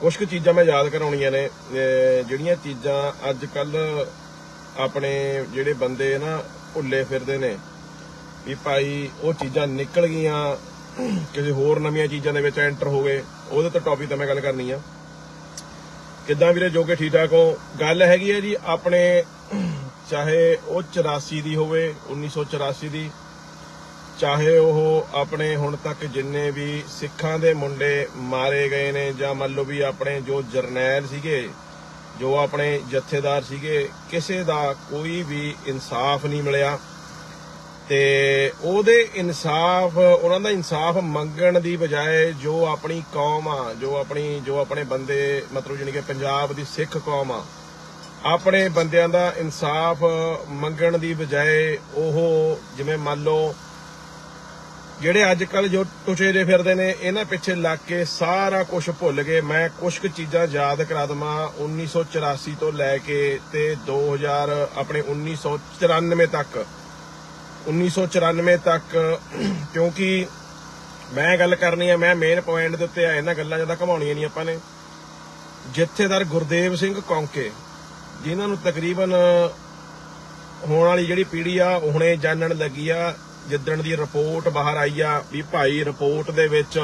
ਕੁਝ ਕੁ ਚੀਜ਼ਾਂ ਮੈਂ ਯਾਦ ਕਰਾਉਣੀਆਂ ਨੇ ਜਿਹੜੀਆਂ ਚੀਜ਼ਾਂ ਅੱਜ ਕੱਲ ਆਪਣੇ ਜਿਹੜੇ ਬੰਦੇ ਨਾ ਭੁੱਲੇ ਫਿਰਦੇ ਨੇ, ਵੀ ਭਾਈ ਉਹ ਚੀਜ਼ਾਂ ਨਿਕਲ ਗਈਆਂ, ਕਿਸੇ ਹੋਰ ਨਵੀਆਂ ਚੀਜ਼ਾਂ ਦੇ ਵਿੱਚ ਐਂਟਰ ਹੋ ਗਏ, ਉਹਦੇ ਤੇ ਟੌਪਿਕ ਤੇ ਮੈਂ ਗੱਲ ਕਰਨੀ ਆ। ਕਿੱਦਾਂ ਵੀਰੇ ਜੋ ਕਿ ਠੀਕ ਠਾਕ ਹੋ? ਗੱਲ ਹੈਗੀ ਹੈ ਜੀ ਆਪਣੇ ਚਾਹੇ ਉਹ 84 ਦੀ ਹੋਵੇ 1984 ਦੀ ਚਾਹੇ ਉਹ ਆਪਣੇ ਹੁਣ ਤੱਕ ਜਿੰਨੇ ਵੀ ਸਿੱਖਾਂ ਦੇ ਮੁੰਡੇ ਮਾਰੇ ਗਏ ਨੇ, ਜਾਂ ਮੰਨ ਲਓ ਵੀ ਆਪਣੇ ਜੋ ਜਰਨੈਲ ਸੀਗੇ, ਜੋ ਆਪਣੇ ਜਥੇਦਾਰ ਸੀਗੇ, ਕਿਸੇ ਦਾ ਕੋਈ ਵੀ ਇਨਸਾਫ ਨਹੀਂ ਮਿਲਿਆ। ਤੇ ਉਹਦੇ ਇਨਸਾਫ, ਉਹਨਾਂ ਦਾ ਇਨਸਾਫ ਮੰਗਣ ਦੀ ਬਜਾਏ ਜੋ ਆਪਣੀ ਕੌਮ ਆ, ਜੋ ਆਪਣੀ, ਜੋ ਆਪਣੇ ਬੰਦੇ, ਮਤਲਬ ਜਾਣੀ ਕਿ ਪੰਜਾਬ ਦੀ ਸਿੱਖ ਕੌਮ ਆ, ਆਪਣੇ ਬੰਦਿਆਂ ਦਾ ਇਨਸਾਫ ਮੰਗਣ ਦੀ ਬਜਾਏ ਉਹ ਜਿਵੇਂ ਮੰਨ ਲਓ ਜਿਹੜੇ ਅੱਜ ਕੱਲ ਜੋ ਟੁਚੇ ਦੇ ਫਿਰਦੇ ਨੇ, ਇਹਨਾਂ ਪਿੱਛੇ ਲੱਗ ਕੇ ਸਾਰਾ ਕੁਝ ਭੁੱਲ ਗਏ। ਮੈਂ ਕੁਝ ਕੁ ਚੀਜ਼ਾਂ ਯਾਦ ਕਰਾ ਦਵਾਂ। 1984 ਤੋਂ ਲੈ ਕੇ ਤੇ 2000 ਆਪਣੇ 1994 ਤੱਕ। 1994 ਤੱਕ, ਕਿਉਂਕਿ ਮੈਂ ਗੱਲ ਕਰਨੀ ਹੈ ਮੈਂ ਮੇਨ ਪੁਆਇੰਟ ਦੇ ਉੱਤੇ ਆ, ਇਹਨਾਂ ਗੱਲਾਂ ਜ਼ਿਆਦਾ ਘਮਾਉਣੀਆਂ ਨਹੀਂ ਆਪਾਂ ਨੇ। ਜਥੇਦਾਰ ਗੁਰਦੇਵ ਸਿੰਘ ਕੌਂਕੇ, ਜਿਨ੍ਹਾਂ ਨੂੰ ਤਕਰੀਬਨ ਹੋਣ ਵਾਲੀ ਜਿਹੜੀ ਪੀੜ੍ਹੀ ਆ ਹੁਣੇ ਜਾਣਨ ਲੱਗੀ ਆ। ਜਿੱਦਣ ਦੀ ਰਿਪੋਰਟ ਬਾਹਰ ਆਈ ਆ ਵੀ ਭਾਈ ਰਿਪੋਰਟ ਦੇ ਵਿੱਚ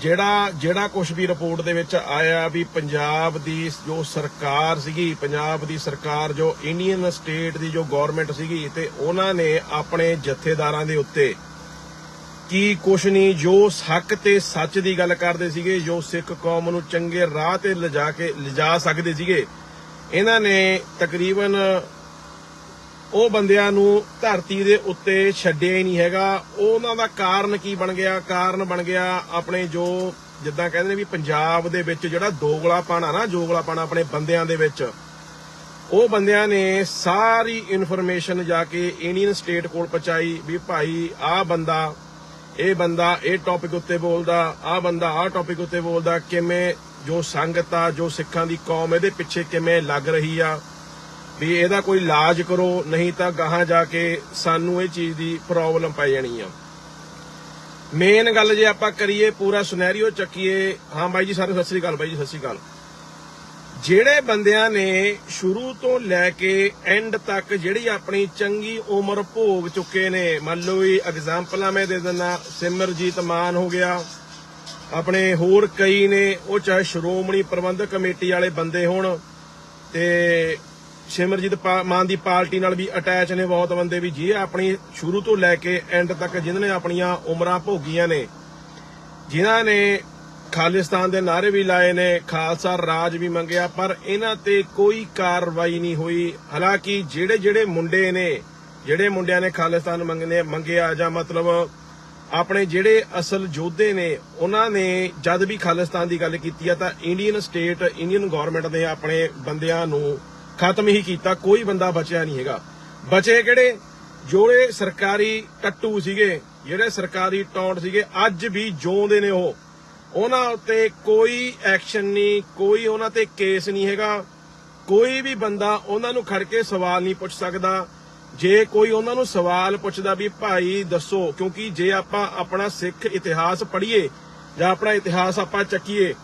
ਜਿਹੜਾ ਜਿਹੜਾ ਕੁਝ ਵੀ ਰਿਪੋਰਟ ਦੇ ਵਿੱਚ ਆਇਆ ਵੀ ਪੰਜਾਬ ਦੀ ਜੋ ਸਰਕਾਰ ਸੀਗੀ, ਪੰਜਾਬ ਦੀ ਸਰਕਾਰ ਜੋ ਇੰਡੀਅਨ ਸਟੇਟ ਦੀ ਜੋ ਗਵਰਨਮੈਂਟ ਸੀਗੀ ਤੇ ਉਹਨਾਂ ਨੇ ਆਪਣੇ ਜਥੇਦਾਰਾਂ ਦੇ ਉੱਤੇ ਕੀ ਕੁਛ ਨਹੀਂ, ਜੋ ਹੱਕ ਤੇ ਸੱਚ ਦੀ ਗੱਲ ਕਰਦੇ ਸੀਗੇ, ਜੋ ਸਿੱਖ ਕੌਮ ਨੂੰ ਚੰਗੇ ਰਾਹ ਤੇ ਲਿਜਾ ਕੇ, ਲਿਜਾ ਸਕਦੇ ਸੀਗੇ, ਇਹਨਾਂ ਨੇ ਤਕਰੀਬਨ ਉਹ ਬੰਦਿਆਂ ਨੂੰ ਧਰਤੀ ਦੇ ਉੱਤੇ ਛੱਡਿਆ ਹੀ ਨਹੀਂ ਹੈਗਾ। ਉਹਨਾਂ ਦਾ ਕਾਰਨ ਕੀ ਬਣ ਗਿਆ? ਕਾਰਨ ਬਣ ਗਿਆ ਆਪਣੇ ਜੋ ਜਿੱਦਾਂ ਕਹਿੰਦੇ ਨੇ ਵੀ ਪੰਜਾਬ ਦੇ ਵਿੱਚ ਜਿਹੜਾ ਦੋਗਲਾਪਣ ਆ ਨਾ, ਜੋਗਲਾਪਣ ਆਪਣੇ ਬੰਦਿਆਂ ਦੇ ਵਿੱਚ, ਉਹ ਬੰਦਿਆਂ ਨੇ ਸਾਰੀ ਇਨਫੋਰਮੇਸ਼ਨ ਜਾ ਕੇ ਇੰਡੀਅਨ ਸਟੇਟ ਕੋਲ ਪਹੁੰਚਾਈ ਵੀ ਭਾਈ ਆਹ ਬੰਦਾ, ਇਹ ਬੰਦਾ ਇਹ ਟੌਪਿਕ ਉੱਤੇ ਬੋਲਦਾ, ਆਹ ਬੰਦਾ ਆਹ ਟੌਪਿਕ ਉੱਤੇ ਬੋਲਦਾ, ਕਿਵੇਂ ਜੋ ਸੰਗਤ ਆ, ਜੋ ਸਿੱਖਾਂ ਦੀ ਕੌਮ, ਇਹਦੇ ਪਿੱਛੇ ਕਿਵੇਂ ਲੱਗ ਰਹੀ ਆ। ਵੀ ਇਹਦਾ ਕੋਈ ਇਲਾਜ ਕਰੋ, ਨਹੀਂ ਤਾਂ ਗਾਹਾਂ ਜਾ ਕੇ ਸਾਨੂੰ ਇਹ ਚੀਜ਼ ਦੀ ਪ੍ਰੋਬਲਮ ਪੈ ਜਾਣੀ ਆ। ਮੇਨ ਗੱਲ ਜੇ ਆਪਾਂ ਕਰੀਏ, ਪੂਰਾ ਸਿਨੈਰੀਓ ਚੱਕੀਏ, ਹਾਂ ਬਾਈ ਜੀ, ਸਾਰੇ ਸਤਿ ਸ੍ਰੀ ਅਕਾਲ, ਬਾਈ ਜੀ, ਸਤਿ ਸ੍ਰੀ ਅਕਾਲ। ਜਿਹੜੇ ਬੰਦਿਆਂ ਨੇ ਸ਼ੁਰੂ ਤੋਂ ਲੈ ਕੇ ਐਂਡ ਤੱਕ ਜਿਹੜੀ ਆਪਣੀ ਚੰਗੀ ਉਮਰ ਭੋਗ ਚੁੱਕੇ ਨੇ, ਮੰਨ ਲਓ ਵੀ ਐਗਜ਼ਾਮਪਲਾਂ ਮੈਂ ਦੇ ਦਿੰਦਾ, ਸਿਮਰਜੀਤ ਮਾਨ ਹੋ ਗਿਆ, ਆਪਣੇ ਹੋਰ ਕਈ ਨੇ, ਉਹ ਚਾਹੇ ਸ਼੍ਰੋਮਣੀ ਪ੍ਰਬੰਧਕ ਕਮੇਟੀ ਵਾਲੇ ਬੰਦੇ ਹੋਣ, ਤੇ ਸਿਮਰਜੀਤ ਮਾਨ ਦੀ ਪਾਰਟੀ ਨਾਲ ਵੀ ਅਟੈਚ ਨੇ ਬਹੁਤ ਬੰਦੇ ਵੀ। ਜੀ ਆਪਣੀ ਸ਼ੁਰੂ ਤੋਂ ਲੈ ਕੇ ਐਂਡ ਤੱਕ ਜਿਨ੍ਹਾਂ ਨੇ ਆਪਣੀਆਂ ਉਮਰਾਂ ਭੋਗੀਆਂ ਨੇ, ਜਿਨ੍ਹਾਂ ਨੇ ਖਾਲਿਸਤਾਨ ਦੇ ਨਾਰੇ ਵੀ ਲਾਏ ਨੇ, ਖਾਲਸਾ ਰਾਜ ਵੀ ਮੰਗਿਆ, ਪਰ ਇਹਨਾਂ ਤੇ ਕੋਈ ਕਾਰਵਾਈ ਨਹੀਂ ਹੋਈ। ਹਾਲਾਂਕਿ ਜਿਹੜੇ ਜਿਹੜੇ ਮੁੰਡੇ ਨੇ, ਜਿਹੜੇ ਮੁੰਡਿਆਂ ਨੇ ਖਾਲਿਸਤਾਨ ਮੰਗਨੇ ਮੰਗਿਆ ਜਾਂ ਮਤਲਬ ਆਪਣੇ ਜਿਹੜੇ ਅਸਲ ਯੋਧੇ ਨੇ, ਉਹਨਾਂ ਨੇ ਜਦ ਵੀ ਖਾਲਿਸਤਾਨ ਦੀ ਗੱਲ ਕੀਤੀ ਆ ਤਾਂ ਇੰਡੀਅਨ ਸਟੇਟ ਇੰਡੀਅਨ ਗਵਰਨਮੈਂਟ ਨੇ ਆਪਣੇ ਬੰਦਿਆਂ ਨੂੰ ਖਤਮ ਹੀ ਕੀਤਾ, ਕੋਈ ਬੰਦਾ ਬਚਿਆ ਨਹੀਂ ਹੈਗਾ। ਬਚੇ ਕਿਹੜੇ? ਜਿਹੜੇ ਸਰਕਾਰੀ ਟੱਟੂ ਸੀਗੇ, ਜਿਹੜੇ ਸਰਕਾਰੀ ਟੌਂਟ ਸੀਗੇ, ਅੱਜ ਵੀ ਜਿਉਂਦੇ ਨੇ ਉਹ। ਉਹਨਾਂ ਉੱਤੇ ਕੋਈ ਐਕਸ਼ਨ ਨਹੀਂ, ਕੋਈ ਉਹਨਾਂ ਤੇ ਕੇਸ ਨਹੀਂ ਹੈਗਾ। ਕੋਈ ਵੀ ਬੰਦਾ ਉਹਨਾਂ ਨੂੰ ਖੜ ਕੇ ਸਵਾਲ ਨਹੀਂ ਪੁੱਛ ਸਕਦਾ। ਜੇ ਕੋਈ ਉਹਨਾਂ ਨੂੰ ਸਵਾਲ ਪੁੱਛਦਾ ਵੀ, ਭਾਈ, ਦੱਸੋ, ਕਿਉਂਕਿ ਜੇ ਆਪਾਂ ਆਪਣਾ ਸਿੱਖ ਇਤਿਹਾਸ ਪੜ੍ਹੀਏ ਜਾਂ ਆਪਣਾ ਇਤਿਹਾਸ ਆਪਾਂ ਚੱਕੀਏ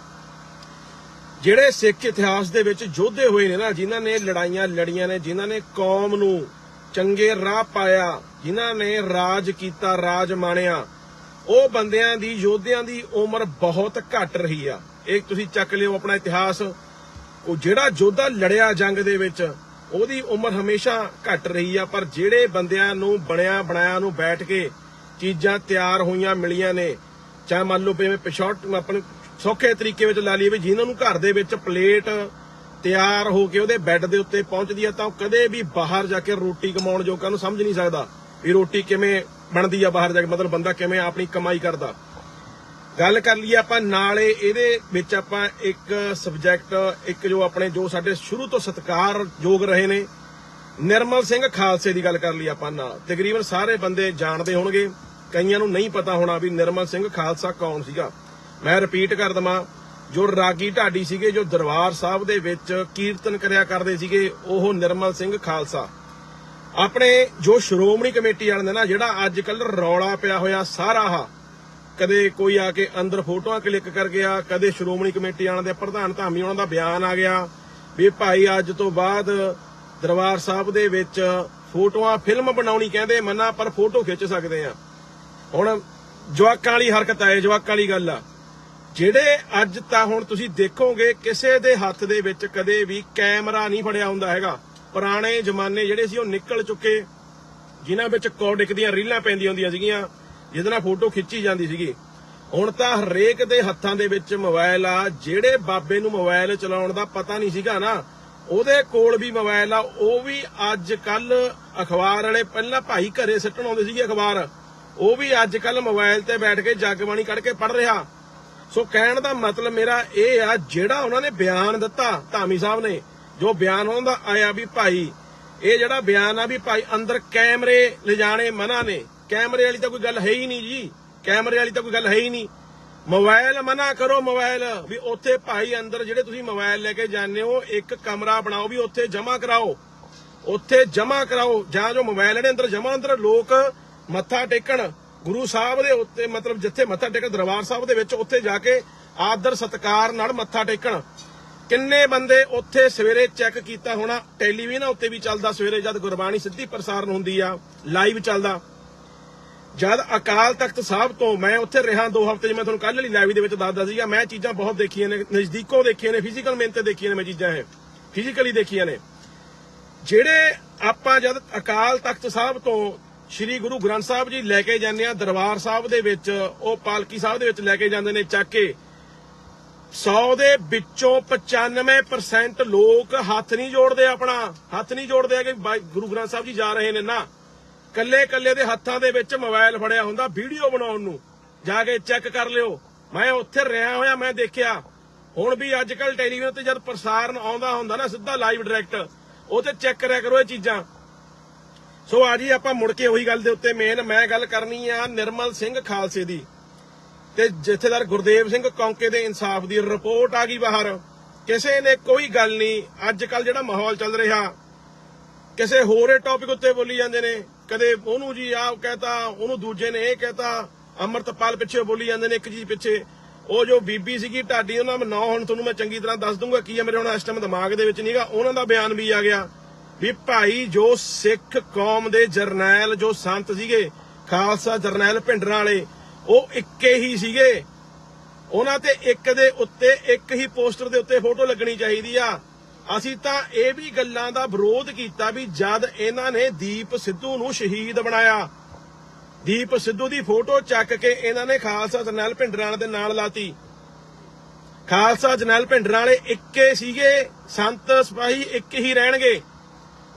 ਜਿਹੜੇ ਸਿੱਖ ਇਤਿਹਾਸ ਦੇ ਵਿੱਚ ਯੋਧੇ ਹੋਏ ਨੇ ਨਾ, ਜਿਨ੍ਹਾਂ ਨੇ ਲੜਾਈਆਂ ਲੜੀਆਂ ਨੇ, ਜਿਨ੍ਹਾਂ ਨੇ ਕੌਮ ਨੂੰ ਚੰਗੇ ਰਾਹ ਪਾਇਆ, ਜਿਨ੍ਹਾਂ ਨੇ ਰਾਜ ਕੀਤਾ, ਰਾਜ ਮਾਣਿਆ, ਉਹ ਬੰਦਿਆਂ ਦੀ, ਯੋਧਿਆਂ ਦੀ ਉਮਰ ਬਹੁਤ ਘੱਟ ਰਹੀ ਆ। ਇਹ ਤੁਸੀਂ ਚੱਕ ਲਿਓ ਆਪਣਾ ਇਤਿਹਾਸ। ਉਹ ਜਿਹੜਾ ਯੋਧਾ ਲੜਿਆ ਜੰਗ ਦੇ ਵਿੱਚ, ਉਹਦੀ ਉਮਰ ਹਮੇਸ਼ਾ ਘੱਟ ਰਹੀ ਆ, ਪਰ ਜਿਹੜੇ ਬੰਦਿਆਂ ਨੂੰ ਬਣਿਆ, ਬਣਾਇਆ ਨੂੰ ਬੈਠ ਕੇ ਚੀਜ਼ਾਂ ਤਿਆਰ ਹੋਈਆਂ ਮਿਲੀਆਂ ਨੇ, ਚਾਹੇ ਮੰਨ ਲਓ ਜਿਵੇਂ ਪਿਛੋਟ ਆਪਣੇ ਸੌਖੇ ਤਰੀਕੇ ਵਿੱਚ ਲਾ ਲਈਏ ਵੀ ਜਿਨ੍ਹਾਂ ਨੂੰ ਘਰ ਦੇ ਵਿੱਚ ਪਲੇਟ ਤਿਆਰ ਹੋ ਕੇ ਉਹਦੇ ਬੈੱਡ ਦੇ ਉੱਤੇ ਪਹੁੰਚਦੀ ਆ ਤਾਂ ਉਹ ਕਦੇ ਵੀ ਬਾਹਰ ਜਾ ਕੇ ਰੋਟੀ ਕਮਾਉਣ ਜੋਗਾ ਨੂੰ ਸਮਝ ਨਹੀਂ ਸਕਦਾ ਵੀ ਰੋਟੀ ਕਿਵੇਂ ਬਣਦੀ ਆ ਬਾਹਰ ਜਾ ਕੇ, ਮਤਲਬ ਬੰਦਾ ਕਿਵੇਂ ਆਪਣੀ ਕਮਾਈ ਕਰਦਾ। ਗੱਲ ਕਰ ਲਈਏ ਆਪਾਂ ਨਾਲੇ ਇਹਦੇ ਵਿੱਚ ਆਪਾਂ ਇੱਕ ਸਬਜੈਕਟ ਇੱਕ ਜੋ ਆਪਣੇ ਜੋ ਸਾਡੇ ਸ਼ੁਰੂ ਤੋਂ ਸਤਿਕਾਰਯੋਗ ਰਹੇ ਨੇ। ਨਿਰਮਲ ਸਿੰਘ ਖਾਲਸੇ ਦੀ ਗੱਲ ਕਰ ਲਈ ਆਪਾਂ ਨਾਲ। ਤਕਰੀਬਨ ਸਾਰੇ ਬੰਦੇ ਜਾਣਦੇ ਹੋਣਗੇ, ਕਈਆਂ ਨੂੰ ਨਹੀਂ ਪਤਾ ਹੋਣਾ ਵੀ ਨਿਰਮਲ ਸਿੰਘ ਖਾਲਸਾ ਕੌਣ ਸੀਗਾ। ਮੈਂ ਰਿਪੀਟ ਕਰ ਦਵਾਂ, ਜੋ ਰਾਗੀ ਢਾਡੀ ਸੀਗੇ, ਜੋ ਦਰਬਾਰ ਸਾਹਿਬ ਦੇ ਵਿੱਚ ਕੀਰਤਨ ਕਰਿਆ ਕਰਦੇ ਸੀਗੇ, ਉਹ ਨਿਰਮਲ ਸਿੰਘ ਖਾਲਸਾ। ਆਪਣੇ ਜੋ ਸ਼੍ਰੋਮਣੀ ਕਮੇਟੀ ਵਾਲਿਆਂ ਦਾ ਨਾ, ਜਿਹੜਾ ਅੱਜ ਕੱਲ ਰੌਲਾ ਪਿਆ ਹੋਇਆ ਸਾਰਾ ਆ ਕਦੇ ਕੋਈ ਆ ਕੇ ਅੰਦਰ ਫੋਟੋਆਂ ਕਲਿੱਕ ਕਰ ਗਿਆ, ਕਦੇ ਸ਼੍ਰੋਮਣੀ ਕਮੇਟੀ ਆਣ ਦੇ ਪ੍ਰਧਾਨ ਧਾਮੀ ਉਹਨਾਂ ਦਾ ਬਿਆਨ ਆ ਗਿਆ, ਵੀ ਭਾਈ ਅੱਜ ਤੋਂ ਬਾਅਦ ਦਰਬਾਰ ਸਾਹਿਬ ਦੇ ਵਿੱਚ ਫੋਟੋਆਂ ਫਿਲਮ ਬਣਾਉਣੀ ਕਹਿੰਦੇ ਮੰਨਾ, ਪਰ ਫੋਟੋ ਖਿੱਚ ਸਕਦੇ ਆ। ਹੁਣ ਜਵਾਕਾਂ ਵਾਲੀ ਹਰਕਤ ਆਏ ਜਵਾਕਾਂ ਵਾਲੀ ਗੱਲ ਆ। ਜਿਹੜੇ ਅੱਜ ਤਾਂ ਹੁਣ ਤੁਸੀਂ ਦੇਖੋਗੇ ਕਿਸੇ ਦੇ ਹੱਥ ਦੇ ਵਿੱਚ ਕਦੇ ਵੀ ਕੈਮਰਾ ਨਹੀਂ ਫੜਿਆ ਹੁੰਦਾ ਹੈਗਾ। ਪੁਰਾਣੇ ਜ਼ਮਾਨੇ ਜਿਹੜੇ ਸੀ ਉਹ ਨਿਕਲ ਚੁੱਕੇ, ਜਿਨ੍ਹਾਂ ਵਿੱਚ ਕੋਡਿਕ ਦੀਆਂ ਰੀਲਾਂ ਪੈਂਦੀਆਂ ਹੁੰਦੀਆਂ ਸੀਗੀਆਂ ਜਿਹਦੇ ਨਾਲ ਫੋਟੋ ਖਿੱਚੀ ਜਾਂਦੀ ਸੀਗੀ। ਹੁਣ ਤਾਂ ਹਰੇਕ ਦੇ ਹੱਥਾਂ ਦੇ ਵਿੱਚ ਮੋਬਾਈਲ ਆ, ਜਿਹੜੇ ਬਾਬੇ ਨੂੰ ਮੋਬਾਈਲ ਚਲਾਉਣ ਦਾ ਪਤਾ ਨਹੀਂ ਸੀਗਾ ਨਾ, ਉਹਦੇ ਕੋਲ ਵੀ ਮੋਬਾਈਲ ਆ, ਉਹ ਵੀ ਅੱਜ ਕੱਲ ਅਖਬਾਰ ਵਾਲੇ ਪਹਿਲਾਂ ਭਾਈ ਘਰੇ ਸਿੱਟਣ ਆਉਂਦੇ ਸੀਗੇ ਅਖਬਾਰ। ਉਹ ਵੀ ਅੱਜ ਕੱਲ ਮੋਬਾਈਲ ਤੇ ਬੈਠ ਕੇ ਜਗਬਾਣੀ ਕੱਢ ਕੇ ਪੜ ਰਿਹਾ। ਸੋ ਕਹਿਣ ਦਾ ਮਤਲਬ ਮੇਰਾ ਇਹ ਆ, ਜਿਹੜਾ ਉਹਨਾਂ ਨੇ ਬਿਆਨ ਦਿੱਤਾ, ਧਾਮੀ ਸਾਹਿਬ ਨੇ, ਜੋ ਬਿਆਨ ਉਹਨਾਂ ਦਾ ਆਇਆ ਵੀ ਭਾਈ, ਇਹ ਜਿਹੜਾ ਬਿਆਨ ਆ ਵੀ ਭਾਈ ਅੰਦਰ ਕੈਮਰੇ ਲਿਜਾਣੇ ਮਨਾ ਨੇ। ਕੈਮਰੇ ਵਾਲੀ ਤਾਂ ਕੋਈ ਗੱਲ ਹੈ ਹੀ ਨਹੀਂ ਜੀ। ਕੈਮਰੇ ਵਾਲੀ ਤਾਂ ਕੋਈ ਗੱਲ ਹੈ ਹੀ ਨਹੀਂ। ਮੋਬਾਈਲ ਮਨਾ ਕਰੋ ਮੋਬਾਈਲ ਵੀ ਉੱਥੇ ਭਾਈ ਅੰਦਰ ਜਿਹੜੇ ਤੁਸੀਂ ਮੋਬਾਈਲ ਲੈ ਕੇ ਜਾਂਦੇ ਹੋ, ਇੱਕ ਕਮਰਾ ਬਣਾਓ, ਵੀ ਉੱਥੇ ਜਮਾ ਕਰਾਓ। ਉੱਥੇ ਜਮਾ ਕਰਾਓ, ਜਾਂ ਜੋ ਮੋਬਾਈਲ ਦੇ ਅੰਦਰ ਜਮਾ ਅੰਦਰ ਲੋਕ ਮੱਥਾ ਟੇਕਣ। ਗੁਰੂ ਸਾਹਿਬ ਦੇ ਉੱਤੇ, ਮਤਲਬ ਜਿੱਥੇ ਮੱਥਾ ਟੇਕਣ, ਦਰਬਾਰ ਸਾਹਿਬ ਦੇ ਵਿੱਚ ਉੱਥੇ ਜਾ ਕੇ ਆਦਰ, ਸਤਕਾਰ ਨਾਲ ਮੱਥਾ ਟੇਕਣ। ਕਿੰਨੇ ਬੰਦੇ ਉੱਥੇ ਸਵੇਰੇ ਚੈੱਕ ਕੀਤਾ ਹੋਣਾ? ਟੈਲੀਵਿਜ਼ਨ ਉੱਤੇ ਵੀ ਚੱਲਦਾ, ਸਵੇਰੇ ਜਦ ਗੁਰਬਾਣੀ ਸਿੱਧੀ ਪ੍ਰਸਾਰਣ ਹੁੰਦੀ ਆ ਲਾਈਵ ਚੱਲਦਾ। ਜਦ ਅਕਾਲ ਤਖਤ ਸਾਹਿਬ ਤੋਂ ਮੈਂ ਉੱਥੇ ਰਿਹਾ ਦੋ ਹਫ਼ਤੇ, ਜਿਵੇਂ ਤੁਹਾਨੂੰ ਕੱਲ੍ਹ ਵਾਲੀ ਲਾਈਵ ਦੇ ਵਿੱਚ ਦੱਸਦਾ ਸੀਗਾ, ਮੈਂ ਚੀਜ਼ਾਂ ਬਹੁਤ ਦੇਖੀਆਂ ਨੇ, ਨਜ਼ਦੀਕੋਂ ਦੇਖੀਆਂ ਨੇ ਫਿਜ਼ੀਕਲ ਮੇਨ ਤੇ ਦੇਖੀਆਂ ਨੇ ਮੈਂ ਚੀਜ਼ਾਂ ਇਹ। ਫਿਜ਼ੀਕਲੀ ਦੇਖੀਆਂ ਨੇ। ਜਿਹੜੇ ਆਪਾਂ ਜਦ ਅਕਾਲ ਤਖਤ ਸਾਹਿਬ ਤੋਂ ਸ੍ਰੀ ਗੁਰੂ ਗ੍ਰੰਥ ਸਾਹਿਬ ਜੀ ਲੈ ਕੇ ਜਾਂਦੇ ਆ, ਦਰਬਾਰ ਸਾਹਿਬ ਦੇ ਵਿੱਚ, ਉਹ ਪਾਲਕੀ ਸਾਹਿਬ ਦੇ ਵਿੱਚ ਲੈ ਕੇ ਜਾਂਦੇ ਨੇ ਚੱਕ ਕੇ। 100 ਦੇ ਵਿੱਚੋਂ 95% ਲੋਕ ਹੱਥ ਨਹੀਂ ਜੋੜਦੇ ਆਪਣਾ, ਹੱਥ ਨਹੀਂ ਜੋੜਦੇ ਆ ਕਿ ਗੁਰੂ ਗ੍ਰੰਥ ਸਾਹਿਬ ਜੀ ਜਾ ਰਹੇ ਨੇ ਨਾ। ਕੱਲੇ ਕੱਲੇ ਦੇ ਹੱਥਾਂ ਦੇ ਵਿੱਚ ਮੋਬਾਈਲ ਫੜਿਆ ਹੁੰਦਾ ਵੀਡੀਓ ਬਣਾਉਣ ਨੂੰ। ਜਾ ਕੇ ਚੈੱਕ ਕਰ ਲਿਓ। ਮੈਂ ਉੱਥੇ ਰਿਹਾ ਹੋਇਆ, ਮੈਂ ਦੇਖਿਆ। ਹੁਣ ਵੀ ਅੱਜ ਕੱਲ ਟੈਲੀਵਿਜ਼ਨ ਤੇ ਜਦ ਪ੍ਰਸਾਰਣ ਆਉਂਦਾ ਹੁੰਦਾ ਨਾ, ਸਿੱਧਾ ਲਾਈਵ ਡਾਇਰੈਕਟ ਉਹ ਤੇ ਚੈੱਕ ਕਰਿਆ ਕਰੋ ਇਹ ਚੀਜ਼ਾਂ। ਸੋ ਆ ਜੀ ਆਪਾਂ ਮੁੜ ਕੇ ਉਹੀ ਗੱਲ ਦੇ ਉੱਤੇ ਮੇਨ ਮੈਂ ਗੱਲ ਕਰਨੀ ਆ ਨਿਰਮਲ ਸਿੰਘ ਖਾਲਸੇ ਦੀ। ਤੇ ਜਥੇਦਾਰ ਗੁਰਦੇਵ ਸਿੰਘ ਕੌਂਕੇ ਦੇ ਇਨਸਾਫ ਦੀ ਰਿਪੋਰਟ ਆ ਗਈ ਬਾਹਰ। ਕਿਸੇ ਨੇ ਕੋਈ ਗੱਲ ਨਹੀਂ ਅੱਜ ਕੱਲ ਜਿਹੜਾ ਮਾਹੌਲ ਚੱਲ ਰਿਹਾ, ਕਿਸੇ ਹੋਰੇ ਟੌਪਿਕ ਉੱਤੇ ਬੋਲੀ ਜਾਂਦੇ ਨੇ। ਕਦੇ ਉਹਨੂੰ ਜੀ ਆਹ ਕਹਤਾ, ਉਹਨੂੰ ਦੂਜੇ ਨੇ ਇਹ ਕਹਤਾ, ਅਮਰਤਪਾਲ ਪਿੱਛੇ ਬੋਲੀ ਜਾਂਦੇ ਨੇ ਇੱਕ ਜੀ ਪਿੱਛੇ। ਉਹ ਜੋ ਬੀਬੀ ਸੀਗੀ ਢਾਡੀ, ਉਹਨਾਂ ਦਾ ਨਾਂ ਹੁਣ ਤੁਹਾਨੂੰ ਮੈਂ ਚੰਗੀ ਤਰ੍ਹਾਂ ਦੱਸ ਦੂੰਗਾ, ਕੀ ਹੈ ਮੇਰੇ ਹੁਣ ਇਸ ਟਾਈਮ ਦਿਮਾਗ ਦੇ ਵਿੱਚ ਨਹੀਂਗਾ ਉਹਨਾਂ ਦਾ ਬਿਆਨ ਵੀ ਆ ਗਿਆ। ਵੀ ਭਾਈ ਜੋ ਸਿੱਖ ਕੌਮ ਦੇ ਜਰਨੈਲ ਜੋ ਸੰਤ ਸੀਗੇ, ਖਾਲਸਾ ਜਰਨੈਲ ਭਿੰਡਰਾਂ ਵਾਲੇ, ਉਹ ਇੱਕੇ ਹੀ ਸੀਗੇ। ਉਹਨਾਂ ਤੇ ਇੱਕ ਦੇ ਉੱਤੇ, ਇੱਕ ਹੀ ਪੋਸਟਰ ਦੇ ਉੱਤੇ ਫੋਟੋ ਲੱਗਣੀ ਚਾਹੀਦੀ ਆ। ਅਸੀਂ ਤਾਂ ਇਹ ਵੀ ਗੱਲਾਂ ਦਾ ਵਿਰੋਧ ਕੀਤਾ ਵੀ ਜਦ ਇਹਨਾਂ ਨੇ ਦੀਪ ਸਿੱਧੂ ਨੂੰ ਸ਼ਹੀਦ ਬਣਾਇਆ। ਦੀਪ ਸਿੱਧੂ ਦੀ ਫੋਟੋ ਚੱਕ ਕੇ ਇਹਨਾਂ ਨੇ ਖਾਲਸਾ ਜਰਨੈਲ ਭਿੰਡਰਾਂ ਦੇ ਨਾਲ ਲਾਤੀ। ਖਾਲਸਾ ਜਰਨੈਲ ਭਿੰਡਰਾਂ ਵਾਲੇ ਇੱਕੇ ਸੀਗੇ, ਸੰਤ ਸਿਪਾਹੀ ਇੱਕ ਹੀ ਰਹਿਣਗੇ।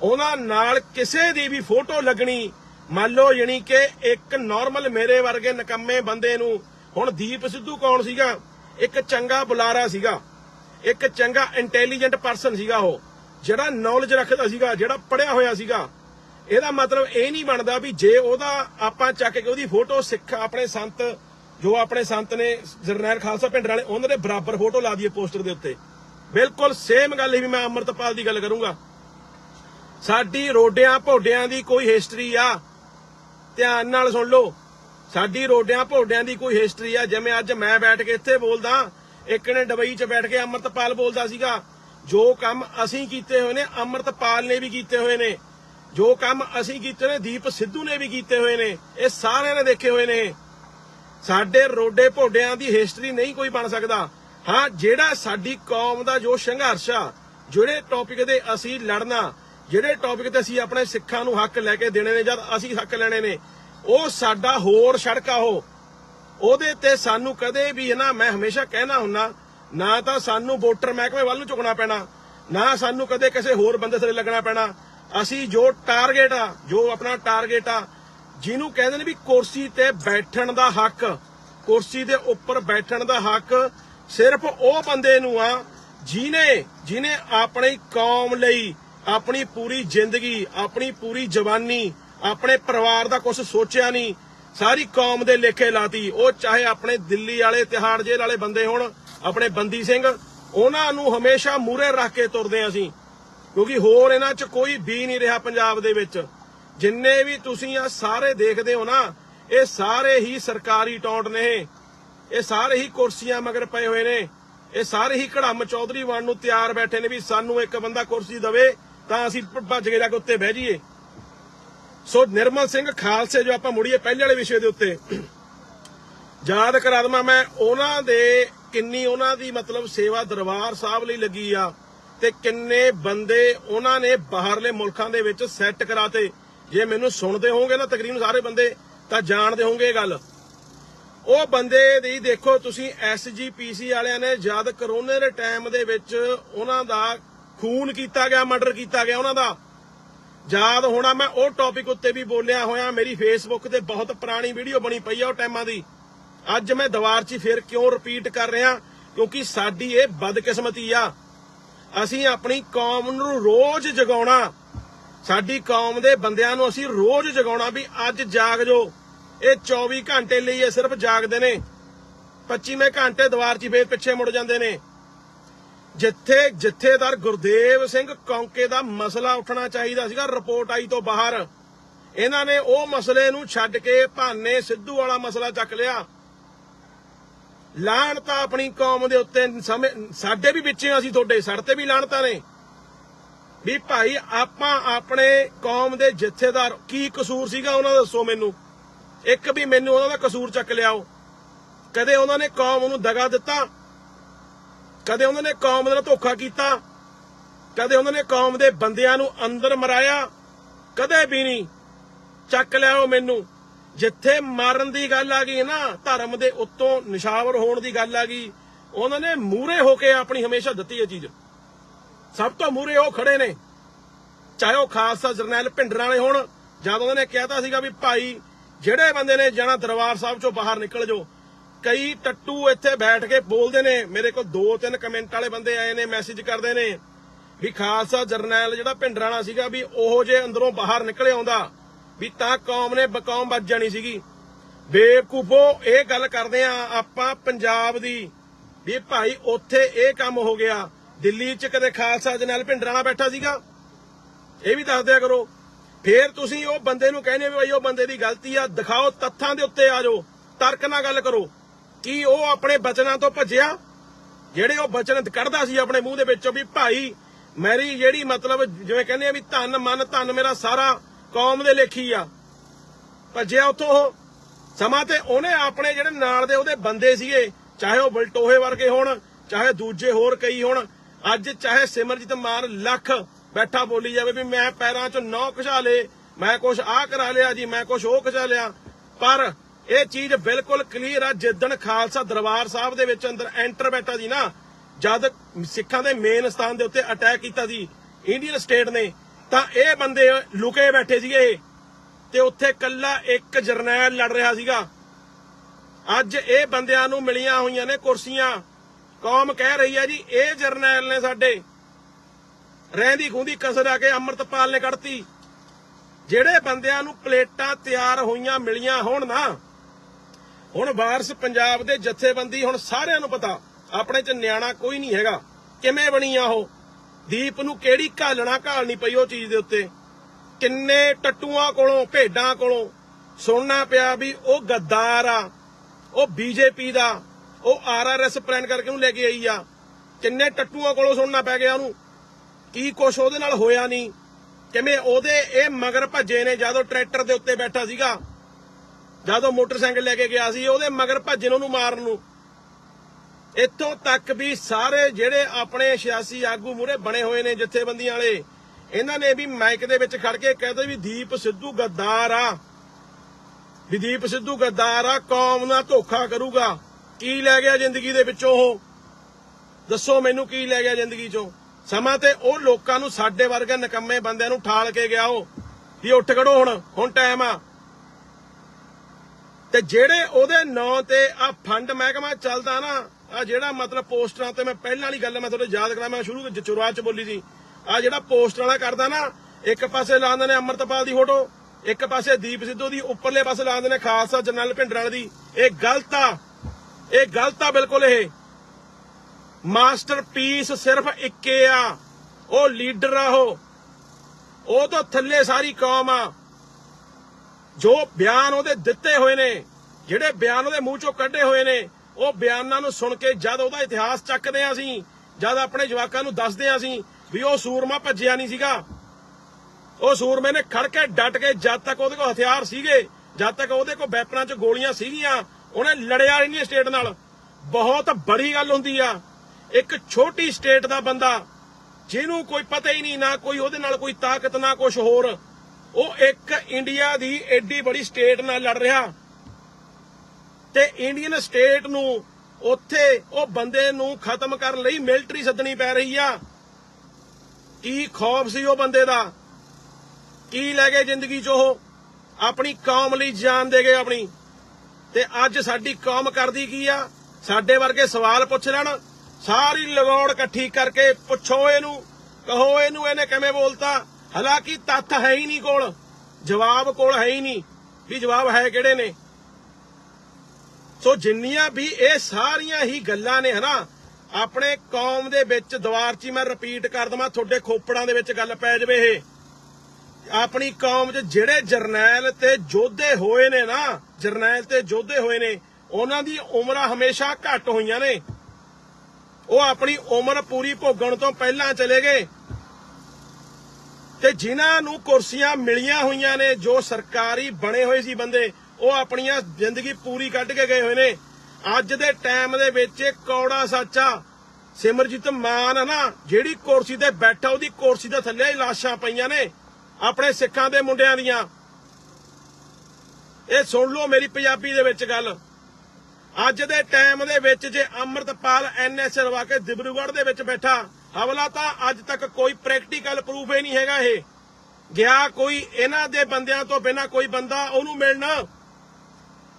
ਉਹਨਾਂ ਨਾਲ ਕਿਸੇ ਦੀ ਵੀ ਫੋਟੋ ਲੱਗਣੀ। ਮੰਨ ਲਓ ਯਾਨੀ ਕਿ ਇੱਕ ਨਾਰਮਲ ਮੇਰੇ ਵਰਗੇ ਨਕੰਮੇ ਬੰਦੇ ਨੂੰ, ਹੁਣ ਦੀਪ ਸਿੱਧੂ ਕੌਣ ਸੀਗਾ? ਇੱਕ ਚੰਗਾ ਬੁਲਾਰਾ ਸੀਗਾ। ਇੱਕ ਚੰਗਾ ਇੰਟੈਲੀਜੈਂਟ ਪਰਸਨ ਸੀਗਾ ਉਹ, ਜਿਹੜਾ ਨੌਲੇਜ ਰੱਖਦਾ ਸੀਗਾ, ਜਿਹੜਾ ਪੜਿਆ ਹੋਇਆ ਸੀਗਾ। ਇਹਦਾ ਮਤਲਬ ਇਹ ਨਹੀਂ ਬਣਦਾ ਵੀ ਜੇ ਉਹਦਾ ਆਪਾਂ ਚੱਕ ਕੇ ਉਹਦੀ ਫੋਟੋ ਸਿੱਖ, ਆਪਣੇ ਸੰਤ, ਜੋ ਆਪਣੇ ਸੰਤ ਨੇ ਜਰਨੈਲ ਖਾਲਸਾ ਪਿੰਡ ਵਾਲੇ, ਉਹਨਾਂ ਦੇ ਬਰਾਬਰ ਫੋਟੋ ਲਾ ਦਈਏ ਪੋਸਟਰ ਦੇ ਉੱਤੇ। ਬਿਲਕੁਲ ਸੇਮ ਗੱਲ ਹੀ ਵੀ ਮੈਂ ਅਮਰਤਪਾਲ ਦੀ ਗੱਲ ਕਰੂੰਗਾ। ਸਾਡੀ ਰੋਡਿਆਂ ਭੋਡਿਆਂ ਦੀ ਕੋਈ ਹਿਸਟਰੀ ਆ। ਧਿਆਨ ਨਾਲ ਸੁਣ ਲਓ। ਸਾਡੀ ਰੋਡਿਆਂ ਭੋਡਿਆਂ ਦੀ ਕੋਈ ਹਿਸਟਰੀ ਆ। ਜਿਵੇਂ ਅੱਜ ਮੈਂ ਬੈਠ ਕੇ ਇੱਥੇ ਬੋਲਦਾ, ਇੱਕ ਨੇ ਡਬਈ 'ਚ ਬੈਠ ਕੇ ਅਮਰਤਪਾਲ ਬੋਲਦਾ ਸੀਗਾ। ਜੋ ਕੰਮ ਅਸੀਂ ਕੀਤੇ ਹੋਏ ਨੇ, ਅਮਰਤਪਾਲ ਨੇ ਵੀ ਕੀਤੇ ਹੋਏ ਨੇ। ਜੋ ਕੰਮ ਅਸੀਂ ਕੀਤੇ ਨੇ, ਦੀਪ ਸਿੱਧੂ ਨੇ ਵੀ ਕੀਤੇ ਹੋਏ ਨੇ। ਇਹ ਸਾਰਿਆਂ ਨੇ ਦੇਖੇ ਹੋਏ ਨੇ। ਸਾਡੇ ਰੋਡੇ ਭੋਡਿਆਂ ਦੀ ਹਿਸਟਰੀ ਨਹੀਂ ਕੋਈ ਬਣ ਸਕਦਾ। ਹਾਂ, ਜਿਹੜਾ ਸਾਡੀ ਕੌਮ ਦਾ ਜੋ ਸੰਘਰਸ਼ ਆ, ਜਿਹੜੇ ਟੌਪਿਕ ਦੇ ਅਸੀਂ ਲੜਨਾ ਜਿਹੜੇ ਟੌਪਿਕ ਤੇ ਅਸੀਂ ਆਪਣੇ ਸਿੱਖਾਂ ਨੂੰ ਹੱਕ ਲੈ ਕੇ ਦੇਣੇ ਨੇ ਜਦ ਅਸੀਂ ਹੱਕ ਲੈਣੇ ਨੇ, ਉਹ ਸਾਡਾ ਹੋਰ ਸੜਕ ਆ ਉਹ। ਉਹਦੇ ਤੇ ਸਾਨੂੰ ਕਦੇ ਵੀ ਨਾ ਮੈਂ ਹਮੇਸ਼ਾ ਕਹਿਣਾ ਹੁੰਨਾ ਨਾ ਤਾਂ ਸਾਨੂੰ ਵੋਟਰ ਮਹਿਕਮੇ ਵੱਲ ਨੂੰ ਝੁਕਣਾ ਪੈਣਾ, ਨਾ ਸਾਨੂੰ ਕਦੇ ਕਿਸੇ ਹੋਰ ਬੰਦੇ ਥਲੇ ਲੱਗਣਾ ਪੈਣਾ। ਅਸੀਂ ਜੋ ਟਾਰਗੇਟ ਆ, ਜੋ ਆਪਣਾ ਟਾਰਗੇਟ ਆ, ਜਿਹਨੂੰ ਕਹਿੰਦੇ ਨੇ ਵੀ ਕੁਰਸੀ ਤੇ ਬੈਠਣ ਦਾ ਹੱਕ, ਕੁਰਸੀ ਦੇ ਉੱਪਰ ਬੈਠਣ ਦਾ ਹੱਕ, ਸਿਰਫ ਉਹ ਬੰਦੇ ਨੂੰ ਆ ਜਿਨੇ ਜਿਨੇ ਆਪਣੀ ਕੌਮ ਲਈ ਆਪਣੀ ਪੂਰੀ ਜ਼ਿੰਦਗੀ, ਆਪਣੀ ਪੂਰੀ ਜਵਾਨੀ, ਆਪਣੇ ਪਰਿਵਾਰ ਦਾ ਕੁਝ ਸੋਚਿਆ ਨਹੀਂ। ਸਾਰੀ ਕੌਮ ਦੇ ਲੇਖੇ ਲਾਤੀ। ਉਹ ਚਾਹੇ ਆਪਣੇ ਦਿੱਲੀ ਵਾਲੇ, ਤਿਹਾੜ ਜੇਲ੍ਹ ਵਾਲੇ ਬੰਦੇ ਹੋਣ, ਆਪਣੇ ਬੰਦੀ ਸਿੰਘ, ਉਹਨਾਂ ਨੂੰ ਹਮੇਸ਼ਾ ਮੂਰੇ ਰੱਖ ਕੇ ਤੁਰਦੇ ਹਾਂ ਅਸੀਂ। ਕਿਉਂਕਿ ਹੋਰ ਇਹਨਾਂ 'ਚ ਕੋਈ ਵੀ ਨਹੀਂ ਰਿਹਾ ਪੰਜਾਬ ਦੇ ਵਿੱਚ। ਜਿੰਨੇ ਵੀ ਤੁਸੀਂ ਆ ਸਾਰੇ ਦੇਖਦੇ ਹੋ ਨਾ, ਇਹ ਸਾਰੇ ਹੀ ਸਰਕਾਰੀ ਟੌਂਟ ਨੇ। ਇਹ ਸਾਰੇ ਹੀ ਕੁਰਸੀਆਂ ਮਗਰ ਪਏ ਹੋਏ ਨੇ। ਇਹ ਸਾਰੇ ਹੀ ਘੜਮ ਚੌਧਰੀ ਬਣ ਨੂੰ ਤਿਆਰ ਬੈਠੇ ਨੇ ਵੀ ਸਾਨੂੰ ਇੱਕ ਬੰਦਾ ਕੁਰਸੀ ਦਵੇ। ਤਾਂ ਅਸੀਂ ਭੱਜ ਕੇ ਜਾ ਕੇ ਉੱਤੇ ਬਹਿ ਜਾਈਏ। ਸੋ ਨਿਰਮਲ ਸਿੰਘ ਖਾਲਸੇ ਜੋ ਆਪਾਂ ਮੁੜੀਏ ਪਹਿਲੇ ਵਾਲੇ ਵਿਸ਼ੇ ਦੇ ਉੱਤੇ। ਯਾਦ ਕਰਾ ਦਵਾਂ ਮੈਂ, ਉਹਨਾਂ ਦੇ ਕਿੰਨੀ ਉਹਨਾਂ ਦੀ ਮਤਲਬ ਸੇਵਾ ਦਰਬਾਰ ਸਾਹਿਬ ਲਈ ਲੱਗੀ ਆ ਤੇ ਕਿੰਨੇ ਬੰਦੇ ਉਹਨਾਂ ਨੇ ਬਾਹਰਲੇ ਮੁਲਕਾਂ ਦੇ ਵਿੱਚ ਸੈੱਟ ਕਰਾਤੇ। ਜੇ ਮੈਨੂੰ ਸੁਣਦੇ ਹੋਵੋਗੇ ਨਾ ਤਕਰੀਬਨ ਸਾਰੇ ਬੰਦੇ, ਤਾਂ ਜਾਣਦੇ ਹੋਵੋਗੇ ਇਹ ਗੱਲ। ਉਹ ਬੰਦੇ ਦੀ ਦੇਖੋ ਤੁਸੀਂ ਐਸਜੀਪੀਸੀ ਵਾਲਿਆਂ ਨੇ ਜਦ ਕਰੋਨੇ ਦੇ ਟਾਈਮ ਦੇ ਵਿੱਚ ਉਹਨਾਂ ਦਾ ਖੂਨ ਕੀਤਾ ਗਿਆ, ਮਰਡਰ ਕੀਤਾ ਗਿਆ ਉਹਨਾਂ ਦਾ। ਯਾਦ ਹੋਣਾ, ਮੈਂ ਉਹ ਟੌਪਿਕ ਉੱਤੇ ਵੀ ਬੋਲਿਆ ਹੋਇਆ, ਮੇਰੀ ਫੇਸਬੁੱਕ ਤੇ ਬਹੁਤ ਪੁਰਾਣੀ ਵੀਡੀਓ ਬਣੀ ਪਈ ਆ ਉਹ ਟਾਈਮਾਂ ਦੀ। ਅੱਜ ਮੈਂ ਦੁਬਾਰ 'ਚ ਫਿਰ ਕਿਉਂ ਰਿਪੀਟ ਕਰ ਰਿਹਾ? ਕਿਉਂਕਿ ਸਾਡੀ ਇਹ ਬਦਕਿਸਮਤੀ ਆ। ਅਸੀਂ ਆਪਣੀ ਕੌਮ ਨੂੰ ਰੋਜ਼ ਜਗਾਉਣਾ। ਸਾਡੀ ਕੌਮ ਦੇ ਬੰਦਿਆਂ ਨੂੰ ਅਸੀਂ ਰੋਜ਼ ਜਗਾਉਣਾ ਵੀ ਅੱਜ ਜਾਗ ਜੋ। ਇਹ 24 ਘੰਟੇ ਲਈ ਇਹ ਸਿਰਫ ਜਾਗਦੇ ਨੇ। 25ਵੇਂ ਘੰਟੇ ਦਵਾਰ 'ਚ ਹੀ ਫੇਰ ਪਿੱਛੇ ਮੁੜ ਜਾਂਦੇ ਨੇ। ਜਿੱਥੇ ਜਥੇਦਾਰ ਗੁਰਦੇਵ ਸਿੰਘ ਕੌਂਕੇ ਦਾ ਮਸਲਾ ਉੱਠਣਾ ਚਾਹੀਦਾ ਸੀਗਾ, ਰਿਪੋਰਟ ਆਈ ਤੋਂ ਬਾਹਰ। ਇਹਨਾਂ ਨੇ ਉਹ ਮਸਲੇ ਨੂੰ ਛੱਡ ਕੇ ਭਾਨੇ ਸਿੱਧੂ ਵਾਲਾ ਮਸਲਾ ਚੱਕ ਲਿਆ। ਲਾਹਣਤਾ ਆਪਣੀ ਕੌਮ ਦੇ ਉੱਤੇ ਸਮੇਂ, ਸਾਡੇ ਵੀ ਵਿੱਚ ਅਸੀਂ ਤੁਹਾਡੇ ਸੜ ਤੇ ਵੀ ਲਾਹਣਤਾ ਨੇ। ਵੀ ਭਾਈ, ਆਪਾਂ ਆਪਣੇ ਕੌਮ ਦੇ ਜਥੇਦਾਰ, ਕੀ ਕਸੂਰ ਸੀਗਾ ਉਹਨਾਂ ਦਾ ਦੱਸੋ ਮੈਨੂੰ। ਇੱਕ ਵੀ ਮੈਨੂੰ ਉਹਨਾਂ ਦਾ ਕਸੂਰ ਚੱਕ ਲਿਆਓ। ਕਦੇ ਉਹਨਾਂ ਨੇ ਕੌਮ ਨੂੰ ਦਗਾ ਦਿੱਤਾ। ਕਦੇ ਉਹਨਾਂ ਨੇ ਕੌਮ ਨਾਲ ਧੋਖਾ ਕੀਤਾ, ਕਦੇ ਉਹਨਾਂ ਨੇ ਕੌਮ ਦੇ ਬੰਦਿਆਂ ਨੂੰ ਅੰਦਰ ਮਰਾਇਆ, ਕਦੇ ਵੀ ਨਹੀਂ। ਚੱਕ ਲਿਆਓ ਮੈਨੂੰ। ਜਿੱਥੇ ਮਾਰਨ ਦੀ ਗੱਲ ਆ ਗਈ ਨਾ, ਧਰਮ ਦੇ ਉੱਤੋਂ ਨਿਸ਼ਾਵਰ ਹੋਣ ਦੀ ਗੱਲ ਆ ਗਈ। ਉਹਨਾਂ ਨੇ ਮੂਰੇ ਹੋ ਕੇ ਆਪਣੀ ਹਮੇਸ਼ਾ ਦਿੱਤੀ ਇਹ ਚੀਜ਼। ਸਭ ਤੋਂ ਮੂਰੇ ਉਹ ਖੜੇ ਨੇ। ਚਾਹੇ ਉਹ ਖਾਲਸਾ ਜਰਨੈਲ ਭਿੰਡਰਾਂ ਵਾਲੇ ਹੋਣ ਜਦ ਉਹਨਾਂ ਨੇ ਕਹਿਤਾ ਸੀਗਾ ਵੀ ਭਾਈ, ਜਿਹੜੇ ਬੰਦੇ ਨੇ ਜਾਣਾ ਦਰਬਾਰ ਸਾਹਿਬ ਚੋਂ ਬਾਹਰ ਨਿਕਲ ਜਾਓ ਕਈ ਟੱਟੂ ਇੱਥੇ ਬੈਠ ਕੇ ਬੋਲਦੇ ਨੇ। ਮੇਰੇ ਕੋਲ ਦੋ ਤਿੰਨ ਕਮੈਂਟ ਵਾਲੇ ਬੰਦੇ ਆਏ ਨੇ ਮੈਸੇਜ ਕਰਦੇ ਨੇ ਵੀ ਖਾਲਸਾ ਜਰਨੈਲ ਜਿਹੜਾ ਭਿੰਡਰਾਣਾ ਸੀਗਾ ਵੀ ਉਹੋ ਜੇ ਅੰਦਰੋਂ ਬਾਹਰ ਨਿਕਲੇ ਆਉਂਦਾ ਵੀ ਤਾਂ ਕੌਮ ਨੇ ਬਕੌਮ ਵੱਜ ਜਾਣੀ ਸੀਗੀ। ਬੇਵਕੂਫੋ, ਇਹ ਗੱਲ ਕਰਦੇ ਆ ਆਪਾਂ ਪੰਜਾਬ ਦੀ ਵੀ ਭਾਈ ਉੱਥੇ ਇਹ ਕੰਮ ਹੋ ਗਿਆ। ਦਿੱਲੀ 'ਚ ਕਦੇ ਖਾਲਸਾ ਜਰਨੈਲ ਭਿੰਡਰਾਣਾ ਬੈਠਾ ਸੀਗਾ? ਇਹ ਵੀ ਦੱਸ ਦਿਆ ਕਰੋ। ਫੇਰ ਤੁਸੀਂ ਉਹ ਬੰਦੇ ਨੂੰ ਕਹਿੰਦੇ ਵੀ ਬਈ ਉਹ ਬੰਦੇ ਦੀ ਗਲਤੀ ਆ, ਦਿਖਾਓ ਤੱਥਾਂ ਦੇ ਉੱਤੇ ਆ ਜਾਓ, ਤਰਕ ਨਾਲ ਗੱਲ ਕਰੋ। ਕੀ ਉਹ ਆਪਣੇ ਬਚਨਾਂ ਤੋਂ ਭੱਜਿਆ? ਜਿਹੜੇ ਉਹ ਬਚਨ ਕੱਢਦਾ ਸੀ ਆਪਣੇ ਮੂੰਹ ਦੇ ਵਿੱਚੋਂ ਵੀ, ਭਾਈ, ਮੇਰੀ ਜਿਹੜੀ ਮਤਲਬ ਜਿਵੇਂ ਕਹਿੰਦੇ ਆ ਵੀ ਧਨ, ਮਨ, ਧਨ ਮੇਰਾ ਸਾਰਾ ਕੌਮ ਦੇ ਲੇਖੀ ਆ। ਭੱਜਿਆ ਉੱਥੋਂ ਸਮਾਂ ਤੇ ਉਹਨੇ ਆਪਣੇ ਜਿਹੜੇ ਨਾਲ ਦੇ ਉਹਦੇ ਬੰਦੇ ਸੀਗੇ, ਚਾਹੇ ਉਹ ਬਲਟੋਹੇ ਵਰਗੇ ਹੋਣ, ਚਾਹੇ ਦੂਜੇ ਹੋਰ ਕਈ ਹੋਣ, ਅੱਜ ਚਾਹੇ ਸਿਮਰਜੀਤ ਮਾਨ ਲੱਖ ਬੈਠਾ ਬੋਲੀ ਜਾਵੇ ਵੀ ਮੈਂ ਪੈਰਾਂ 'ਚ ਨੌ ਖਿਚਾ ਲੇ ਮੈਂ ਕੁਛ ਆ ਕਰਾ ਲਿਆ ਜੀ, ਮੈਂ ਕੁਛ ਉਹ ਖਿਚਾ ਲਿਆ, ਪਰ ਇਹ ਚੀਜ਼ ਬਿਲਕੁਲ ਕਲੀਅਰ ਆ, ਜਿੱਦਣ ਖਾਲਸਾ ਦਰਬਾਰ ਸਾਹਿਬ ਦੇ ਵਿੱਚ ਅੰਦਰ ਐਂਟਰ ਬੈਠਾ ਸੀ ਨਾ, ਜਦ ਸਿੱਖਾਂ ਦੇ ਮੇਨ ਸਥਾਨ ਦੇ ਉੱਤੇ ਅਟੈਕ ਕੀਤਾ ਸੀ ਇੰਡੀਅਨ ਸਟੇਟ ਨੇ, ਤਾਂ ਇਹ ਬੰਦੇ ਲੁਕੇ ਬੈਠੇ ਸੀਗੇ। ਤੇ ਉੱਥੇ ਕੱਲਾ ਇੱਕ ਜਰਨੈਲ ਲੜ ਰਿਹਾ ਸੀਗਾ। ਅੱਜ ਇਹ ਬੰਦਿਆਂ ਨੂੰ ਮਿਲੀਆਂ ਹੋਈਆਂ ਨੇ ਕੁਰਸੀਆਂ। ਕੌਮ ਕਹਿ ਰਹੀ ਹੈ ਜੀ, ਇਹ ਜਰਨੈਲ ਨੇ ਸਾਡੇ। ਰਹਿੰਦੀ ਖੁੰਦੀ ਕਸਰ ਆ ਕੇ ਅੰਮ੍ਰਿਤਪਾਲ ਨੇ ਕੱਢਤੀ। ਜਿਹੜੇ ਬੰਦਿਆਂ ਨੂੰ ਪਲੇਟਾਂ ਤਿਆਰ ਹੋਈਆਂ ਮਿਲੀਆਂ ਹੋਣ ਨਾ ਹੁਣ ਵਾਰਸ ਪੰਜਾਬ ਦੇ ਜਥੇਬੰਦੀ, ਹੁਣ ਸਾਰਿਆਂ ਨੂੰ ਪਤਾ, ਆਪਣੇ ਚ ਨਿਆਣਾ ਕੋਈ ਨਹੀਂ ਹੈਗਾ। ਕਿਵੇਂ ਬਣੀ ਆ ਉਹ? ਦੀਪ ਨੂੰ ਕਿਹੜੀ ਘਾਲਣਾ ਘਾਲਣੀ ਪਈ ਉਹ ਚੀਜ਼ ਦੇ ਉੱਤੇ? ਕਿੰਨੇ ਟੱਟੂਆਂ ਕੋਲੋਂ, ਭੇਡਾਂ ਕੋਲੋਂ ਸੁਣਨਾ ਪਿਆ ਵੀ ਉਹ ਗੱਦਾਰ ਆ, ਉਹ ਬੀਜੇਪੀ ਦਾ, ਉਹ ਆਰਆਰਐਸ ਪਲਾਨ ਕਰਕੇ ਉਹਨੂੰ ਲੈ ਕੇ ਆਈ ਆ। ਕਿੰਨੇ ਟੱਟੂਆਂ ਕੋਲੋਂ ਸੁਣਨਾ ਪੈ ਗਿਆ ਉਹਨੂੰ? ਕੀ ਕੁਛ ਉਹਦੇ ਨਾਲ ਹੋਇਆ ਨਹੀਂ? ਕਿਵੇਂ ਉਹਦੇ ਇਹ ਮਗਰ ਭੱਜੇ ਨੇ ਜਦੋਂ ਟਰੈਕਟਰ ਦੇ ਉੱਤੇ ਬੈਠਾ ਸੀਗਾ? ਜਦੋਂ ਮੋਟਰਸਾਈਕਲ ਲੈ ਕੇ ਗਿਆ ਸੀ, ਉਹਦੇ ਮਗਰ ਭੱਜੇ ਉਹਨੂੰ ਮਾਰਨ ਨੂੰ। ਇੱਥੋਂ ਤੱਕ ਵੀ ਸਾਰੇ ਜਿਹੜੇ ਆਪਣੇ ਸਿਆਸੀ ਆਗੂ ਮੂਰੇ ਬਣੇ ਹੋਏ ਨੇ ਜਥੇਬੰਦੀਆਂ ਵਾਲੇ, ਇਹਨਾਂ ਨੇ ਵੀ ਮਾਈਕ ਦੇ ਵਿੱਚ ਖੜ ਕੇ ਕਹਿੰਦੇ ਵੀ ਦੀਪ ਸਿੱਧੂ ਗੱਦਾਰ ਆ। ਵੀ ਦੀਪ ਸਿੱਧੂ ਗੱਦਾਰ ਆ, ਕੌਮ ਨਾਲ ਧੋਖਾ ਕਰੂਗਾ। ਕੀ ਲੈ ਗਿਆ ਜ਼ਿੰਦਗੀ ਦੇ ਵਿੱਚੋਂ ਉਹ? ਦੱਸੋ ਮੈਨੂੰ ਕੀ ਲੈ ਗਿਆ ਜ਼ਿੰਦਗੀ ਚੋਂ? ਸਮਾਂ ਤੇ ਉਹ ਲੋਕਾਂ ਨੂੰ ਸਾਡੇ ਵਰਗੇ ਨਕੰਮੇ ਬੰਦਿਆਂ ਨੂੰ ਠਾਲ ਕੇ ਗਿਆ ਉਹ। ਵੀ ਉੱਠ ਖੜੋ ਹੁਣ ਹੁਣ ਟਾਈਮ ਆ। ਤੇ ਜਿਹੜੇ ਉਹਦੇ ਨਾਂ ਤੇ ਆ ਫੰਡ ਮਹਿਕਮਾ ਚੱਲਦਾ ਨਾ, ਆ ਜਿਹੜਾ ਮਤਲਬ ਪੋਸਟਰਾਂ ਤੇ ਮੈਂ ਪਹਿਲਾਂ ਵਾਲੀ ਗੱਲ ਮੈਂ ਤੁਹਾਡੇ ਯਾਦ ਕਰਾਂ ਮੈਂ ਸ਼ੁਰੂ ਵਿੱਚ ਸ਼ੁਰੂਆਤ ਚ ਬੋਲੀ ਸੀ। ਆ ਜਿਹੜਾ ਪੋਸਟਰਾਂ ਵਾਲਾ ਕਰਦਾ ਨਾ, ਇੱਕ ਪਾਸੇ ਲਾਉਂਦੇ ਨੇ ਅਮਰਤਪਾਲ ਦੀ ਫੋਟੋ, ਇੱਕ ਪਾਸੇ ਦੀਪ ਸਿੱਧੂ ਦੀ, ਉੱਪਰਲੇ ਪਾਸੇ ਲਾਉਂਦੇ ਨੇ ਖਾਲਸਾ ਜਨਰਲ ਭਿੰਡਰਾਂ ਦੀ। ਇਹ ਗਲਤ ਆ, ਇਹ ਗਲਤ ਆ ਬਿਲਕੁਲ ਇਹ। ਮਾਸਟਰਪੀਸ ਸਿਰਫ ਇੱਕੇ ਆ, ਉਹ ਲੀਡਰ ਆ ਉਹ। ਉਹ ਤੋਂ ਥੱਲੇ ਸਾਰੀ ਕੌਮ ਆ। ਜੋ ਬਿਆਨ ਉਹਦੇ ਦਿੱਤੇ ਹੋਏ ਨੇ, ਜਿਹੜੇ ਬਿਆਨ ਉਹਦੇ ਮੂੰਹ ਚੋਂ ਕੱਢੇ ਹੋਏ ਨੇ, ਉਹ ਬਿਆਨਾਂ ਨੂੰ ਸੁਣ ਕੇ ਜਦ ਉਹਦਾ ਇਤਿਹਾਸ ਚੱਕਦੇ ਆ ਅਸੀਂ, ਜਦ ਆਪਣੇ ਜਵਾਕਾਂ ਨੂੰ ਦੱਸਦੇ ਆ ਅਸੀਂ ਵੀ ਉਹ ਸੂਰਮਾ ਭੱਜਿਆ ਨਹੀਂ ਸੀਗਾ। ਉਹ ਸੂਰਮੇ ਨੇ ਖੜ ਕੇ ਡਟ ਕੇ ਜਦ ਤੱਕ ਉਹਦੇ ਕੋਲ ਹਥਿਆਰ ਸੀਗੇ, ਜਦ ਤੱਕ ਉਹਦੇ ਕੋਲ ਵੈਪਨਾਂ 'ਚ ਗੋਲੀਆਂ ਸੀਗੀਆਂ, ਉਹਨੇ ਲੜਿਆ ਹੀ ਨਹੀਂ ਸਟੇਟ ਨਾਲ। ਬਹੁਤ ਬੜੀ ਗੱਲ ਹੁੰਦੀ ਆ। ਇੱਕ ਛੋਟੀ ਸਟੇਟ ਦਾ ਬੰਦਾ, ਜਿਹਨੂੰ ਕੋਈ ਪਤਾ ਹੀ ਨਹੀਂ ਨਾ ਕੋਈ ਉਹਦੇ ਨਾਲ ਕੋਈ ਤਾਕਤ, ਨਾ ਕੁਝ ਹੋਰ ਉਹ ਇੱਕ ਇੰਡੀਆ ਦੀ ਐਡੀ ਬੜੀ ਸਟੇਟ ਨਾਲ ਲੜ ਰਿਹਾ। ਤੇ ਇੰਡੀਅਨ ਸਟੇਟ ਨੂੰ ਉੱਥੇ ਉਹ ਬੰਦੇ ਨੂੰ ਖਤਮ ਕਰਨ ਲਈ ਮਿਲਟਰੀ ਸੱਦਣੀ ਪੈ ਰਹੀ ਆ। ਕੀ ਖੌਫ ਸੀ ਉਹ ਬੰਦੇ ਦਾ? ਕੀ ਲੈ ਗਏ ਜ਼ਿੰਦਗੀ 'ਚ ਉਹ? ਆਪਣੀ ਕੌਮ ਲਈ ਜਾਨ ਦੇ ਗਏ ਆਪਣੀ। ਤੇ ਅੱਜ ਸਾਡੀ ਕੌਮ ਕਰਦੀ ਕੀ ਆ? ਸਾਡੇ ਵਰਗੇ ਸਵਾਲ ਪੁੱਛ ਲੈਣ। ਸਾਰੀ ਲਗੌੜ ਇਕੱਠੀ ਕਰਕੇ ਪੁੱਛੋ ਇਹਨੂੰ। ਕਹੋ ਇਹਨੂੰ ਇਹਨੇ ਕਿਵੇਂ ਬੋਲਤਾ? ਹਾਲਾਂਕਿ ਤੱਥ ਹੈ ਹੀ ਨਹੀਂ ਕੋਲ, ਜਵਾਬ ਕੋਲ ਹੈ ਹੀ ਨਹੀਂ ਵੀ ਜਵਾਬ ਹੈ ਕਿਹੜੇ ਨੇ। ਸੋ ਜਿੰਨੀਆਂ ਵੀ ਇਹ ਸਾਰੀਆਂ ਹੀ ਗੱਲਾਂ ਨੇ ਹਨਾ, ਆਪਣੇ ਕੌਮ ਦੇ ਵਿੱਚ ਦੁਆਰ 'ਚ ਮੈਂ ਰਿਪੀਟ ਕਰ ਦਵਾਂ, ਤੁਹਾਡੇ ਖੋਪੜਾਂ ਦੇ ਵਿੱਚ ਗੱਲ ਪੈ ਜਾਵੇ ਇਹ। ਆਪਣੀ ਕੌਮ 'ਚ ਜਿਹੜੇ ਜਰਨੈਲ ਤੇ ਯੋਧੇ ਹੋਏ ਨੇ ਨਾ, ਜਰਨੈਲ ਤੇ ਯੋਧੇ ਹੋਏ ਨੇ, ਉਹਨਾਂ ਦੀ ਉਮਰਾਂ ਹਮੇਸ਼ਾ ਘੱਟ ਹੋਈਆਂ ਨੇ। ਉਹ ਆਪਣੀ ਉਮਰ ਪੂਰੀ ਭੋਗਣ ਤੋਂ ਪਹਿਲਾਂ ਚਲੇ ਗਏ। ਤੇ ਜਿਨ੍ਹਾਂ ਨੂੰ ਕੁਰਸੀਆਂ ਮਿਲੀਆਂ ਹੋਈਆਂ ਨੇ, ਜੋ ਸਰਕਾਰੀ ਬਣੇ ਹੋਏ ਸੀ ਬੰਦੇ, ਉਹ ਆਪਣੀਆਂ ਜ਼ਿੰਦਗੀ ਪੂਰੀ ਕੱਢ ਕੇ ਗਏ ਹੋਏ ਨੇ। ਅੱਜ ਦੇ ਟਾਈਮ ਦੇ ਵਿੱਚ ਕੌੜਾ ਸੱਚਾ ਸਿਮਰਜੀਤ ਮਾਨ ਹੈ ਨਾ, ਜਿਹੜੀ ਕੁਰਸੀ ਤੇ ਬੈਠਾ, ਉਹਦੀ ਕੁਰਸੀ ਦੇ ਥੱਲੇ ਹੀ ਲਾਸ਼ਾਂ ਪਈਆਂ ਨੇ, ਆਪਣੇ ਸਿੱਖਾਂ ਦੇ ਮੁੰਡਿਆਂ ਦੀਆਂ। ਇਹ ਸੁਣ ਲਓ ਮੇਰੀ ਪੰਜਾਬੀ ਦੇ ਵਿੱਚ ਗੱਲ। ਅੱਜ ਦੇ ਟਾਈਮ ਦੇ ਵਿੱਚ ਜੇ ਅੰਮ੍ਰਿਤਪਾਲ ਐਨਐਸ ਰਵਾ ਕੇ ਦਿਬਰੂਗੜ੍ਹ ਦੇ ਵਿੱਚ ਬੈਠਾ ਹਵਲਾ ਤਾਂ ਅੱਜ ਤੱਕ ਕੋਈ ਪ੍ਰੈਕਟੀਕਲ ਪ੍ਰੂਫ ਹੀ ਨਹੀਂ ਹੈਗਾ ਇਹ। ਗਿਆ ਕੋਈ ਇਹਨਾਂ ਦੇ ਬੰਦਿਆਂ ਤੋਂ ਬਿਨਾ ਕੋਈ ਬੰਦਾ ਉਹਨੂੰ ਮਿਲਣਾ।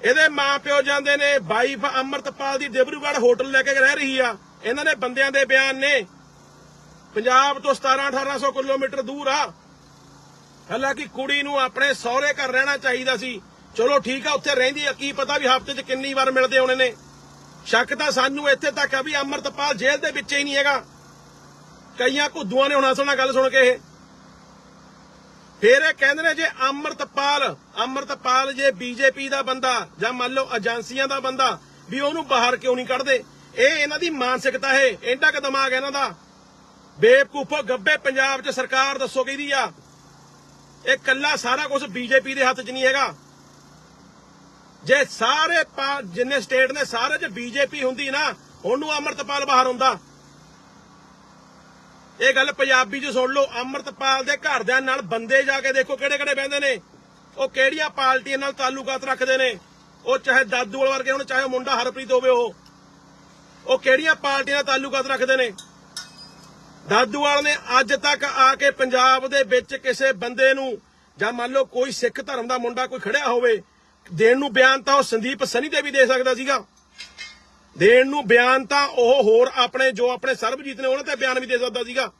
ਇਹਦੇ ਮਾਪਿਓ ਜਾਂਦੇ ਨੇ ਵਾਈਫ ਅੰਮ੍ਰਿਤਪਾਲ ਦੀ ਦਿਬਰੂਗੜ੍ਹ ਹੋਟਲ ਲੈ ਕੇ ਰਹਿ ਰਹੀ ਆ। ਇਹਨਾਂ ਦੇ ਬੰਦਿਆਂ ਦੇ ਬਿਆਨ ਨੇ। ਪੰਜਾਬ ਤੋਂ 17 1800 ਕਿਲੋਮੀਟਰ ਦੂਰ ਆ। ਹਾਲਾਂਕਿ ਕੁੜੀ ਨੂੰ ਆਪਣੇ ਸਹੁਰੇ ਘਰ ਰਹਿਣਾ ਚਾਹੀਦਾ ਸੀ। ਚਲੋ ਠੀਕ ਆ, ਉੱਥੇ ਰਹਿੰਦੀ ਆ। ਕੀ ਪਤਾ ਵੀ ਹਫ਼ਤੇ 'ਚ ਕਿੰਨੀ ਵਾਰ ਮਿਲਦੇ ਹੋਣੇ ਨੇ। ਸ਼ੱਕ ਤਾਂ ਸਾਨੂੰ ਇੱਥੇ ਤੱਕ ਆ ਵੀ ਅੰਮ੍ਰਿਤਪਾਲ ਜੇਲ੍ਹ ਦੇ ਵਿੱਚ ਹੀ ਨਹੀਂ ਹੈਗਾ। ਕਈਆਂ ਘੁੱਦੂਆਂ ਨੇ ਹੁਣ ਅਸਲ ਗੱਲ ਸੁਣ ਕੇ ਇਹ। ਫਿਰ ਇਹ ਕਹਿੰਦੇ ਨੇ ਜੇ ਅੰਮ੍ਰਿਤਪਾਲ ਅੰਮ੍ਰਿਤਪਾਲ ਜੇ ਬੀਜੇਪੀ ਦਾ ਬੰਦਾ ਜਾਂ ਮੰਨ ਲਓ ਏਜੰਸੀਆਂ ਦਾ ਬੰਦਾ ਵੀ ਉਹਨੂੰ ਬਾਹਰ ਕਿਉਂ ਨਹੀਂ ਕੱਢਦੇ? ਇਹ ਇਹਨਾਂ ਦੀ ਮਾਨਸਿਕਤਾ ਹੈ ਐਡਾ ਕ ਦਿਮਾਗ ਇਹਨਾਂ ਦਾ। ਬੇਵਕੂਫੋ ਗੱਬੇ ਪੰਜਾਬ 'ਚ ਸਰਕਾਰ ਦੱਸੋ ਕਿਹਦੀ ਆ? ਇਹ ਕੱਲਾ ਸਾਰਾ ਕੁਝ ਬੀਜੇਪੀ ਦੇ ਹੱਥ 'ਚ ਨਹੀਂ ਹੈਗਾ। ਜੇ ਸਾਰੇ ਜਿੰਨੇ ਸਟੇਟ ਨੇ, ਸਾਰੇ 'ਚ ਬੀਜੇਪੀ ਹੁੰਦੀ ਨਾ, ਉਹਨੂੰ ਅੰਮ੍ਰਿਤਪਾਲ ਬਾਹਰ ਹੁੰਦਾ। ਇਹ ਗੱਲ ਪੰਜਾਬੀ 'ਚ ਸੁਣ ਲਓ, ਅੰਮ੍ਰਿਤਪਾਲ ਦੇ ਘਰਦਿਆਂ ਨਾਲ ਬੰਦੇ ਜਾ ਕੇ ਦੇਖੋ ਕਿਹੜੇ ਕਿਹੜੇ ਬਹਿੰਦੇ ਨੇ। ਉਹ ਕਿਹੜੀਆਂ ਪਾਰਟੀਆਂ ਨਾਲ ਤਾਲੁਕਾਤ ਰੱਖਦੇ ਨੇ। ਉਹ ਚਾਹੇ ਦਾਦੂਵਾਲ ਵਰਗੇ ਹੋਣ, ਚਾਹੇ ਉਹ ਮੁੰਡਾ ਹਰਪ੍ਰੀਤ ਹੋਵੇ ਉਹ। ਉਹ ਕਿਹੜੀਆਂ ਪਾਰਟੀਆਂ ਨਾਲ ਤਾਲੁਕਾਤ ਰੱਖਦੇ ਨੇ। ਦਾਦੂਵਾਲ ਨੇ ਅੱਜ ਤੱਕ ਆ ਕੇ ਪੰਜਾਬ ਦੇ ਵਿੱਚ ਕਿਸੇ ਬੰਦੇ ਨੂੰ, ਜਾਂ ਮੰਨ ਲਓ ਕੋਈ ਸਿੱਖ ਧਰਮ ਦਾ ਮੁੰਡਾ ਕੋਈ ਖੜਿਆ ਹੋਵੇ, ਦੇਣ ਨੂੰ ਬਿਆਨ ਤਾਂ ਉਹ ਸੰਦੀਪ ਸਨੀ ਤੇ ਵੀ ਦੇ ਸਕਦਾ ਸੀਗਾ। ਦੇਣ ਨੂੰ ਬਿਆਨ ਤਾਂ ਉਹ ਹੋਰ ਆਪਣੇ, ਜੋ ਆਪਣੇ ਸਰਬਜੀਤ ਨੇ ਉਹਨਾਂ ਤੇ ਬਿਆਨ ਵੀ ਦੇ ਸਕਦਾ ਸੀਗਾ।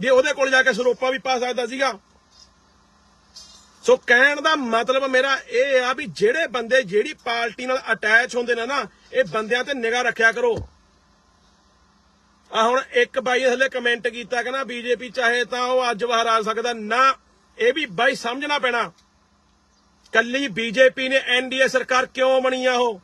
ਵੀ ਉਹਦੇ ਕੋਲ ਜਾ ਕੇ ਸਰੋਪਾ ਵੀ ਪਾ ਸਕਦਾ ਸੀਗਾ। ਸੋ ਕਹਿਣ ਦਾ ਮਤਲਬ ਮੇਰਾ ਇਹ ਆ ਵੀ ਜਿਹੜੇ ਬੰਦੇ ਜਿਹੜੀ ਪਾਰਟੀ ਨਾਲ ਅਟੈਚ ਹੁੰਦੇ ਨੇ ਨਾ, ਇਹ ਬੰਦਿਆਂ ਤੇ ਨਿਗਾਹ ਰੱਖਿਆ ਕਰੋ। ਆ ਹੁਣ ਇੱਕ ਬਾਈ ਹਲੇ ਕਮੈਂਟ ਕੀਤਾ ਕਹਿੰਦਾ ਬੀਜੇਪੀ ਚਾਹੇ ਤਾਂ ਉਹ ਅੱਜ ਬਾਹਰ ਆ ਸਕਦਾ, ਨਾ, ਇਹ ਵੀ ਬਾਈ ਸਮਝਣਾ ਪੈਣਾ। ਕੱਲੀ ਬੀਜੇਪੀ ਨੇ ਐਨਡੀਏ ਸਰਕਾਰ ਕਿਉਂ ਬਣੀ ਆ ਉਹ?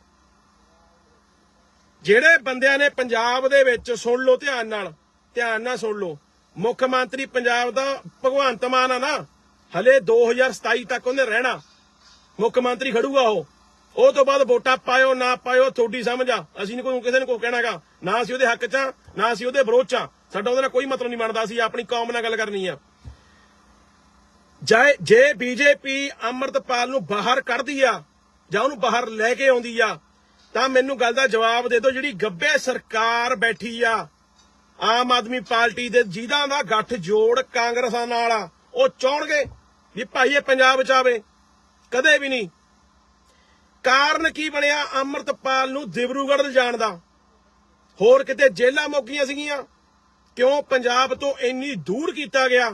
ਜਿਹੜੇ ਬੰਦਿਆਂ ਨੇ ਪੰਜਾਬ ਦੇ ਵਿੱਚ ਸੁਣ ਲਓ ਧਿਆਨ ਨਾਲ ਧਿਆਨ ਨਾਲ ਸੁਣ ਲਓ। ਮੁੱਖ ਮੰਤਰੀ ਪੰਜਾਬ ਦਾ ਭਗਵੰਤ ਮਾਨ ਆ ਨਾ, ਹਲੇ 2027 ਤੱਕ ਉਹਨੇ ਰਹਿਣਾ। ਮੁੱਖ ਮੰਤਰੀ ਖੜੂਗਾ ਉਹ। ਉਹ ਤੋਂ ਬਾਅਦ ਵੋਟਾਂ ਪਾਇਓ, ਨਾ ਪਾਇਓ, ਤੁਹਾਡੀ ਸਮਝ ਆ। ਅਸੀਂ ਨੀ ਕੋਈ ਕਿਸੇ ਨੂੰ ਕੋਈ ਕਹਿਣਾਗਾ। ਨਾ ਅਸੀਂ ਉਹਦੇ ਹੱਕ 'ਚ ਆ, ਨਾ ਅਸੀਂ ਉਹਦੇ ਵਿਰੋਧ 'ਚ ਆ। ਸਾਡਾ ਉਹਦੇ ਨਾਲ ਕੋਈ ਮਤਲਬ ਨਹੀਂ ਬਣਦਾ। ਅਸੀਂ ਆਪਣੀ ਕੌਮ ਨਾਲ ਗੱਲ ਕਰਨੀ ਆ। ਜੇ ਜੇ ਬੀਜੇਪੀ ਅੰਮ੍ਰਿਤਪਾਲ ਨੂੰ ਬਾਹਰ ਕੱਢਦੀ ਆ, ਜਾਂ ਉਹਨੂੰ ਬਾਹਰ ਲੈ ਕੇ ਆਉਂਦੀ ਆ ਤਾਂ ਮੈਨੂੰ ਗੱਲ ਦਾ ਜਵਾਬ ਦੇ ਦਿਓ, ਜਿਹੜੀ ਗੱਬੇ ਸਰਕਾਰ ਬੈਠੀ ਆ। ਆਮ ਆਦਮੀ ਪਾਰਟੀ ਦੇ ਜਿਹਦਾ ਦਾ ਗੱਠ ਜੋੜ ਕਾਂਗਰਸਾਂ ਨਾਲ ਆ, ਉਹ ਚਾਹਣਗੇ ਵੀ ਭਾਈ ਇਹ ਪੰਜਾਬ ਚ ਆਵੇ ਕਦੇ ਵੀ ਨਹੀਂ। ਕਾਰਨ ਕੀ ਬਣਿਆ ਅੰਮ੍ਰਿਤਪਾਲ ਨੂੰ ਦਿਬਰੂਗੜ੍ਹ ਲਿਜਾਣ ਦਾ? ਹੋਰ ਕਿਤੇ ਜੇਲਾਂ ਮੌਕੀਆਂ ਸੀਗੀਆਂ? ਕਿਉਂ ਪੰਜਾਬ ਤੋਂ ਇੰਨੀ ਦੂਰ ਕੀਤਾ ਗਿਆ?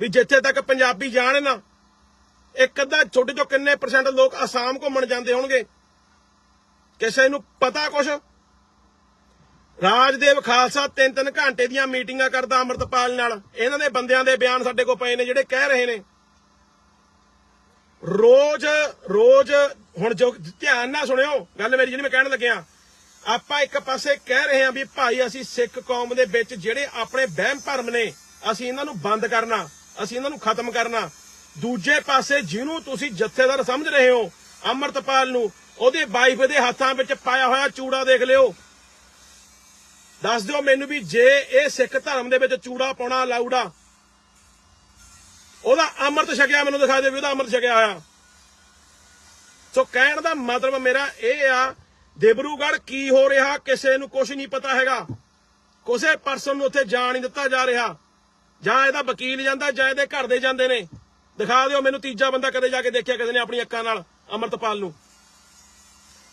ਵੀ ਜਿੱਥੇ ਤੱਕ ਪੰਜਾਬੀ ਜਾਣ ਨਾ, ਇੱਕ ਅੱਧਾ ਛੋਟੇ ਤੋਂ ਕਿੰਨੇ ਪਰਸੈਂਟ ਲੋਕ ਆਸਾਮ ਘੁੰਮਣ ਜਾਂਦੇ ਹੋਣਗੇ? ਕਿਸੇ ਨੂੰ ਪਤਾ ਕੁਛ? ਰਾਜਦੇਵ ਖਾਲਸਾ ਤਿੰਨ ਤਿੰਨ ਘੰਟੇ ਦੀਆਂ ਮੀਟਿੰਗਾਂ ਕਰਦਾ ਅੰਮ੍ਰਿਤਪਾਲ ਨਾਲ। ਇਹਨਾਂ ਦੇ ਬੰਦਿਆਂ ਦੇ ਬਿਆਨ ਸਾਡੇ ਕੋਲ ਪਏ ਨੇ, ਜਿਹੜੇ ਕਹਿ ਰਹੇ ਨੇ। ਰੋਜ਼ ਰੋਜ਼, ਹੁਣ ਜੋ ਧਿਆਨ ਨਾਲ ਸੁਣਿਓ, ਗੱਲ ਮੇਰੀ ਜਿਹੜੀ ਮੈਂ ਕਹਿਣ ਲੱਗਿਆ। ਆਪਾਂ ਇੱਕ ਪਾਸੇ ਕਹਿ ਰਹੇ ਹਾਂ ਵੀ ਭਾਈ ਅਸੀਂ ਸਿੱਖ ਕੌਮ ਦੇ ਵਿੱਚ ਜਿਹੜੇ ਆਪਣੇ ਵਹਿਮ ਭਰਮ ਨੇ, ਅਸੀਂ ਇਹਨਾਂ ਨੂੰ ਬੰਦ ਕਰਨਾ, ਅਸੀਂ ਇਹਨਾਂ ਨੂੰ ਖਤਮ ਕਰਨਾ। ਦੂਜੇ ਪਾਸੇ ਜਿਹਨੂੰ ਤੁਸੀਂ ਜਥੇਦਾਰ ਸਮਝ ਰਹੇ ਹੋ, ਅਮਰਤਪਾਲ ਨੂੰ ਉਹਦੇ ਵਾਈਫ ਦੇ ਹੱਥਾਂ ਵਿੱਚ ਪਾਇਆ ਹੋਇਆ ਚੂੜਾ ਦੇਖ ਲਿਓ। ਦੱਸ ਦਿਓ ਮੈਨੂੰ ਵੀ ਜੇ ਇਹ ਸਿੱਖ ਧਰਮ ਦੇ ਵਿੱਚ ਚੂੜਾ ਪਾਉਣਾ ਲਾਊੜਾ ਉਹਦਾ ਅੰਮ੍ਰਿਤ ਛਕਿਆ ਮੈਨੂੰ ਦਿਖਾ ਦੇ ਵੀ ਉਹਦਾ ਅੰਮ੍ਰਿਤ ਛਕਿਆ ਹੋਇਆ। ਸੋ ਕਹਿਣ ਦਾ ਮਤਲਬ ਮੇਰਾ ਇਹ ਆ, ਦੇਬਰੂਗੜ੍ਹ ਕੀ ਹੋ ਰਿਹਾ ਕਿਸੇ ਨੂੰ ਕੁਝ ਨਹੀਂ ਪਤਾ ਹੈਗਾ। ਕਿਸੇ ਪਰਸਨ ਨੂੰ ਉੱਥੇ ਜਾਣ ਨਹੀਂ ਦਿੱਤਾ ਜਾ ਰਿਹਾ। ਜਾਂ ਇਹਦਾ ਵਕੀਲ ਜਾਂਦਾ, ਜਾਂ ਇਹਦੇ ਘਰ ਦੇ ਜਾਂਦੇ ਨੇ। ਦਿਖਾ ਦਿਓ ਮੈਨੂੰ ਤੀਜਾ ਬੰਦਾ ਕਦੇ ਜਾ ਕੇ ਦੇਖਿਆ, ਕਿਸੇ ਨੇ ਆਪਣੀ ਅੱਖਾਂ ਨਾਲ ਅਮਰਤਪਾਲ ਨੂੰ।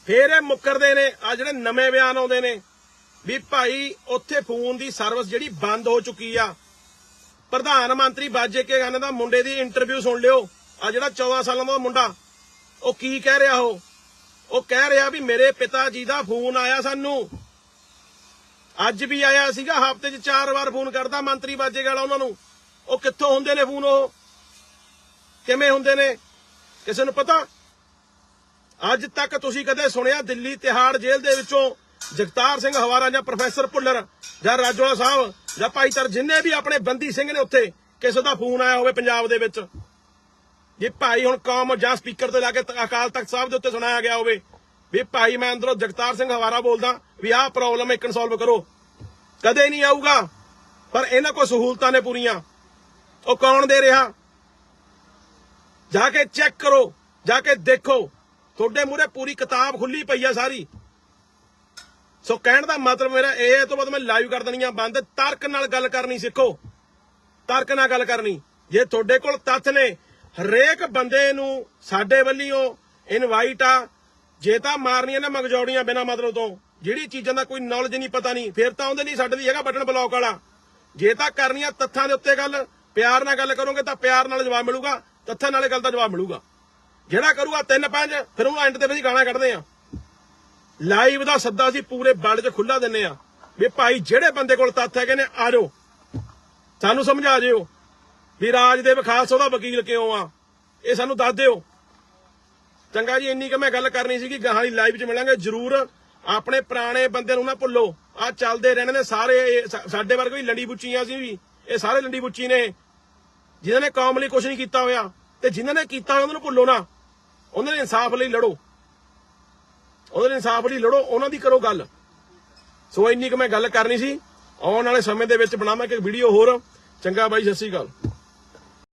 ਫੇਰ ਇਹ ਮੁੱਕਰਦੇ ਨੇ ਆ ਜਿਹੜੇ ਨਵੇਂ ਬਿਆਨ ਆਉਂਦੇ ਨੇ, ਵੀ ਭਾਈ ਉੱਥੇ ਫੋਨ ਦੀ ਸਰਵਿਸ ਜਿਹੜੀ ਬੰਦ ਹੋ ਚੁੱਕੀ ਆ। ਪ੍ਰਧਾਨ ਮੰਤਰੀ ਬਾਜੇ ਕੇ ਗਾਨੇ ਦਾ ਮੁੰਡੇ ਦੀ ਇੰਟਰਵਿਊ ਸੁਣ ਲਿਓ। ਆ ਜਿਹੜਾ 14 ਸਾਲਾਂ ਦਾ ਮੁੰਡਾ, ਉਹ ਕੀ ਕਹਿ ਰਿਹਾ ਉਹ? ਉਹ ਕਹਿ ਰਿਹਾ ਵੀ ਮੇਰੇ ਪਿਤਾ ਜੀ ਦਾ ਫੋਨ ਆਇਆ ਸਾਨੂੰ। ਅੱਜ ਵੀ ਆਇਆ ਸੀਗਾ, ਹਫ਼ਤੇ 'ਚ ਚਾਰ ਵਾਰ ਫੋਨ ਕਰਦਾ ਮੰਤਰੀ ਬਾਜੇ ਵਾਲਾ ਉਹਨਾਂ ਨੂੰ, ਉਹ ਕਿੱਥੋਂ ਹੁੰਦੇ ਨੇ ਫੋਨ ਉਹ? ਕਿਵੇਂ ਹੁੰਦੇ ਨੇ? ਕਿਸੇ ਨੂੰ ਪਤਾ? ਅੱਜ ਤੱਕ ਤੁਸੀਂ ਕਦੇ ਸੁਣਿਆ ਦਿੱਲੀ ਤਿਹਾੜ ਜੇਲ੍ਹ ਦੇ ਵਿੱਚੋਂ ਜਗਤਾਰ ਸਿੰਘ ਹਵਾਰਾ ਜਾਂ ਪ੍ਰੋਫੈਸਰ ਭੁੱਲਰ ਜਾਂ ਰਾਜੋਲਾ ਸਾਹਿਬ ਜਾਂ ਭਾਈ ਤਰ ਜਿੰਨੇ ਵੀ ਆਪਣੇ ਬੰਦੀ ਸਿੰਘ ਨੇ ਉੱਥੇ ਕਿਸੇ ਦਾ ਫੋਨ ਆਇਆ ਹੋਵੇ ਪੰਜਾਬ ਦੇ ਵਿੱਚ? ਜੇ ਭਾਈ ਹੁਣ ਕੌਮ ਜਾਂ ਸਪੀਕਰ ਤੇ ਲਾ ਕੇ ਅਕਾਲ ਤਖਤ ਸਾਹਿਬ ਦੇ ਉੱਤੇ ਸੁਣਾਇਆ ਗਿਆ ਹੋਵੇ ਵੀ ਭਾਈ ਮੈਂ ਅੰਦਰੋਂ ਜਗਤਾਰ ਸਿੰਘ ਹਵਾਰਾ ਬੋਲਦਾ ਵੀ ਆਹ ਪ੍ਰੋਬਲਮ ਇੱਕ ਸੋਲਵ ਕਰੋ। ਕਦੇ ਨਹੀਂ ਆਊਗਾ, ਪਰ ਇਹਨਾਂ ਕੋਲ ਸਹੂਲਤਾਂ ਨੇ ਪੂਰੀਆਂ। ਉਹ ਕੌਣ ਦੇ ਰਿਹਾ? ਜਾ ਕੇ ਚੈੱਕ ਕਰੋ, ਜਾ ਕੇ ਦੇਖੋ। ਤੁਹਾਡੇ ਮੂਹਰੇ ਪੂਰੀ ਕਿਤਾਬ ਖੁੱਲੀ ਪਈ ਆ ਸਾਰੀ। ਸੋ ਕਹਿਣ ਦਾ ਮਤਲਬ ਮੇਰਾ ਇਹ ਹੈ ਤੋਂ ਬਾਅਦ ਮੈਂ ਲਾਈਵ ਕਰ ਦੇਣੀ ਆ ਬੰਦ। ਤਰਕ ਨਾਲ ਗੱਲ ਕਰਨੀ ਸਿੱਖੋ। ਤਰਕ ਨਾਲ ਗੱਲ ਕਰਨੀ। ਜੇ ਤੁਹਾਡੇ ਕੋਲ ਤੱਥ ਨੇ, ਹਰੇਕ ਬੰਦੇ ਨੂੰ ਸਾਡੇ ਵੱਲੋਂ ਇਨਵਾਈਟ ਆ, ਜੇ ਤਾਂ ਮਾਰਨੀਆਂ ਨੇ ਮਗਜੌੜੀਆਂ ਬਿਨਾ ਮਤਲਬ ਤੋਂ। ਜਿਹੜੀ ਚੀਜ਼ਾਂ ਦਾ ਕੋਈ ਨੌਲੇਜ ਨਹੀਂ, ਪਤਾ ਨਹੀਂ, ਫਿਰ ਤਾਂ ਉਹਦੇ ਲਈ ਸਾਡੇ ਲਈ ਹੈਗਾ ਬਟਨ ਬਲੌਕ ਵਾਲਾ। ਜੇ ਤਾਂ ਕਰਨੀਆਂ ਤੱਥਾਂ ਦੇ ਉੱਤੇ ਗੱਲ, ਪਿਆਰ ਨਾਲ ਗੱਲ ਕਰੋਗੇ ਤਾਂ ਪਿਆਰ ਨਾਲ ਜਵਾਬ ਮਿਲੂਗਾ, ਤੱਥਾਂ ਨਾਲੇ ਗੱਲ ਦਾ ਜਵਾਬ ਮਿਲੂਗਾ। ਜਿਹੜਾ ਕਰੂਗਾ ਤਿੰਨ ਪੰਜ, ਫਿਰ ਉਹਨੂੰ ਐਂਡ ਤੇ ਵੀ ਅਸੀਂ ਗਾਣਾ ਕੱਢਦੇ ਆ। ਲਾਈਵ ਦਾ ਸੱਦਾ ਅਸੀਂ ਪੂਰੇ ਵਰਲਡ 'ਚ ਖੁੱਲਾ ਦਿੰਨੇ ਆ। ਵੀ ਭਾਈ ਜਿਹੜੇ ਬੰਦੇ ਕੋਲ ਤੱਥ ਹੈਗੇ ਨੇ, ਆ ਜਾਓ। ਸਾਨੂੰ ਸਮਝਾ ਜਿਓ ਵੀ ਰਾਜ ਦੇ ਵਿਖਾਸ ਉਹਦਾ ਵਕੀਲ ਕਿਉਂ ਆ? ਇਹ ਸਾਨੂੰ ਦੱਸ ਦਿਓ। ਚੰਗਾ ਜੀ, ਇੰਨੀ ਕਿ ਮੈਂ ਗੱਲ ਕਰਨੀ ਸੀਗੀ, ਗਾਹਾਂ ਦੀ ਲਾਈਵ 'ਚ ਮਿਲਾਂਗੇ, ਜਰੂਰ ਆਪਣੇ ਪੁਰਾਣੇ ਬੰਦੇ ਨੂੰ ਨਾ ਭੁੱਲੋ। ਆ ਚੱਲਦੇ ਰਹਿਣੇ ਨੇ ਸਾਰੇ ਸਾਡੇ ਵਰਗੇ ਵੀ ਲੰਡੀ ਬੁੱਚੀਆਂ ਸੀ ਵੀ, ਇਹ ਸਾਰੇ ਲੰਡੀ ਬੁੱਚੀ ਨੇ। ਜਿਨ੍ਹਾਂ ਨੇ ਕੌਮ ਲਈ ਕੁਝ ਨਹੀਂ ਕੀਤਾ ਹੋਇਆ, ਤੇ ਜਿਨ੍ਹਾਂ ਨੇ ਕੀਤਾ ਉਹਨਾਂ ਨੂੰ ਭੁੱਲੋ ਨਾ। ਉਹਨਾਂ ਦੇ ਇਨਸਾਫ ਲਈ ਲੜੋ। ਉਹਨਾਂ ਦੇ ਇਨਸਾਫ ਲਈ ਲੜੋ, ਉਹਨਾਂ ਦੀ ਕਰੋ ਗੱਲ। ਸੋ ਇੰਨੀ ਕੁ ਮੈਂ ਗੱਲ ਕਰਨੀ ਸੀ। ਆਉਣ ਵਾਲੇ ਸਮੇਂ ਦੇ ਵਿੱਚ ਬਣਾਵਾਂ ਕਿ ਵੀਡੀਓ ਹੋਰ। ਚੰਗਾ ਬਾਈ, ਸਤਿ ਸ਼੍ਰੀ ਅਕਾਲ।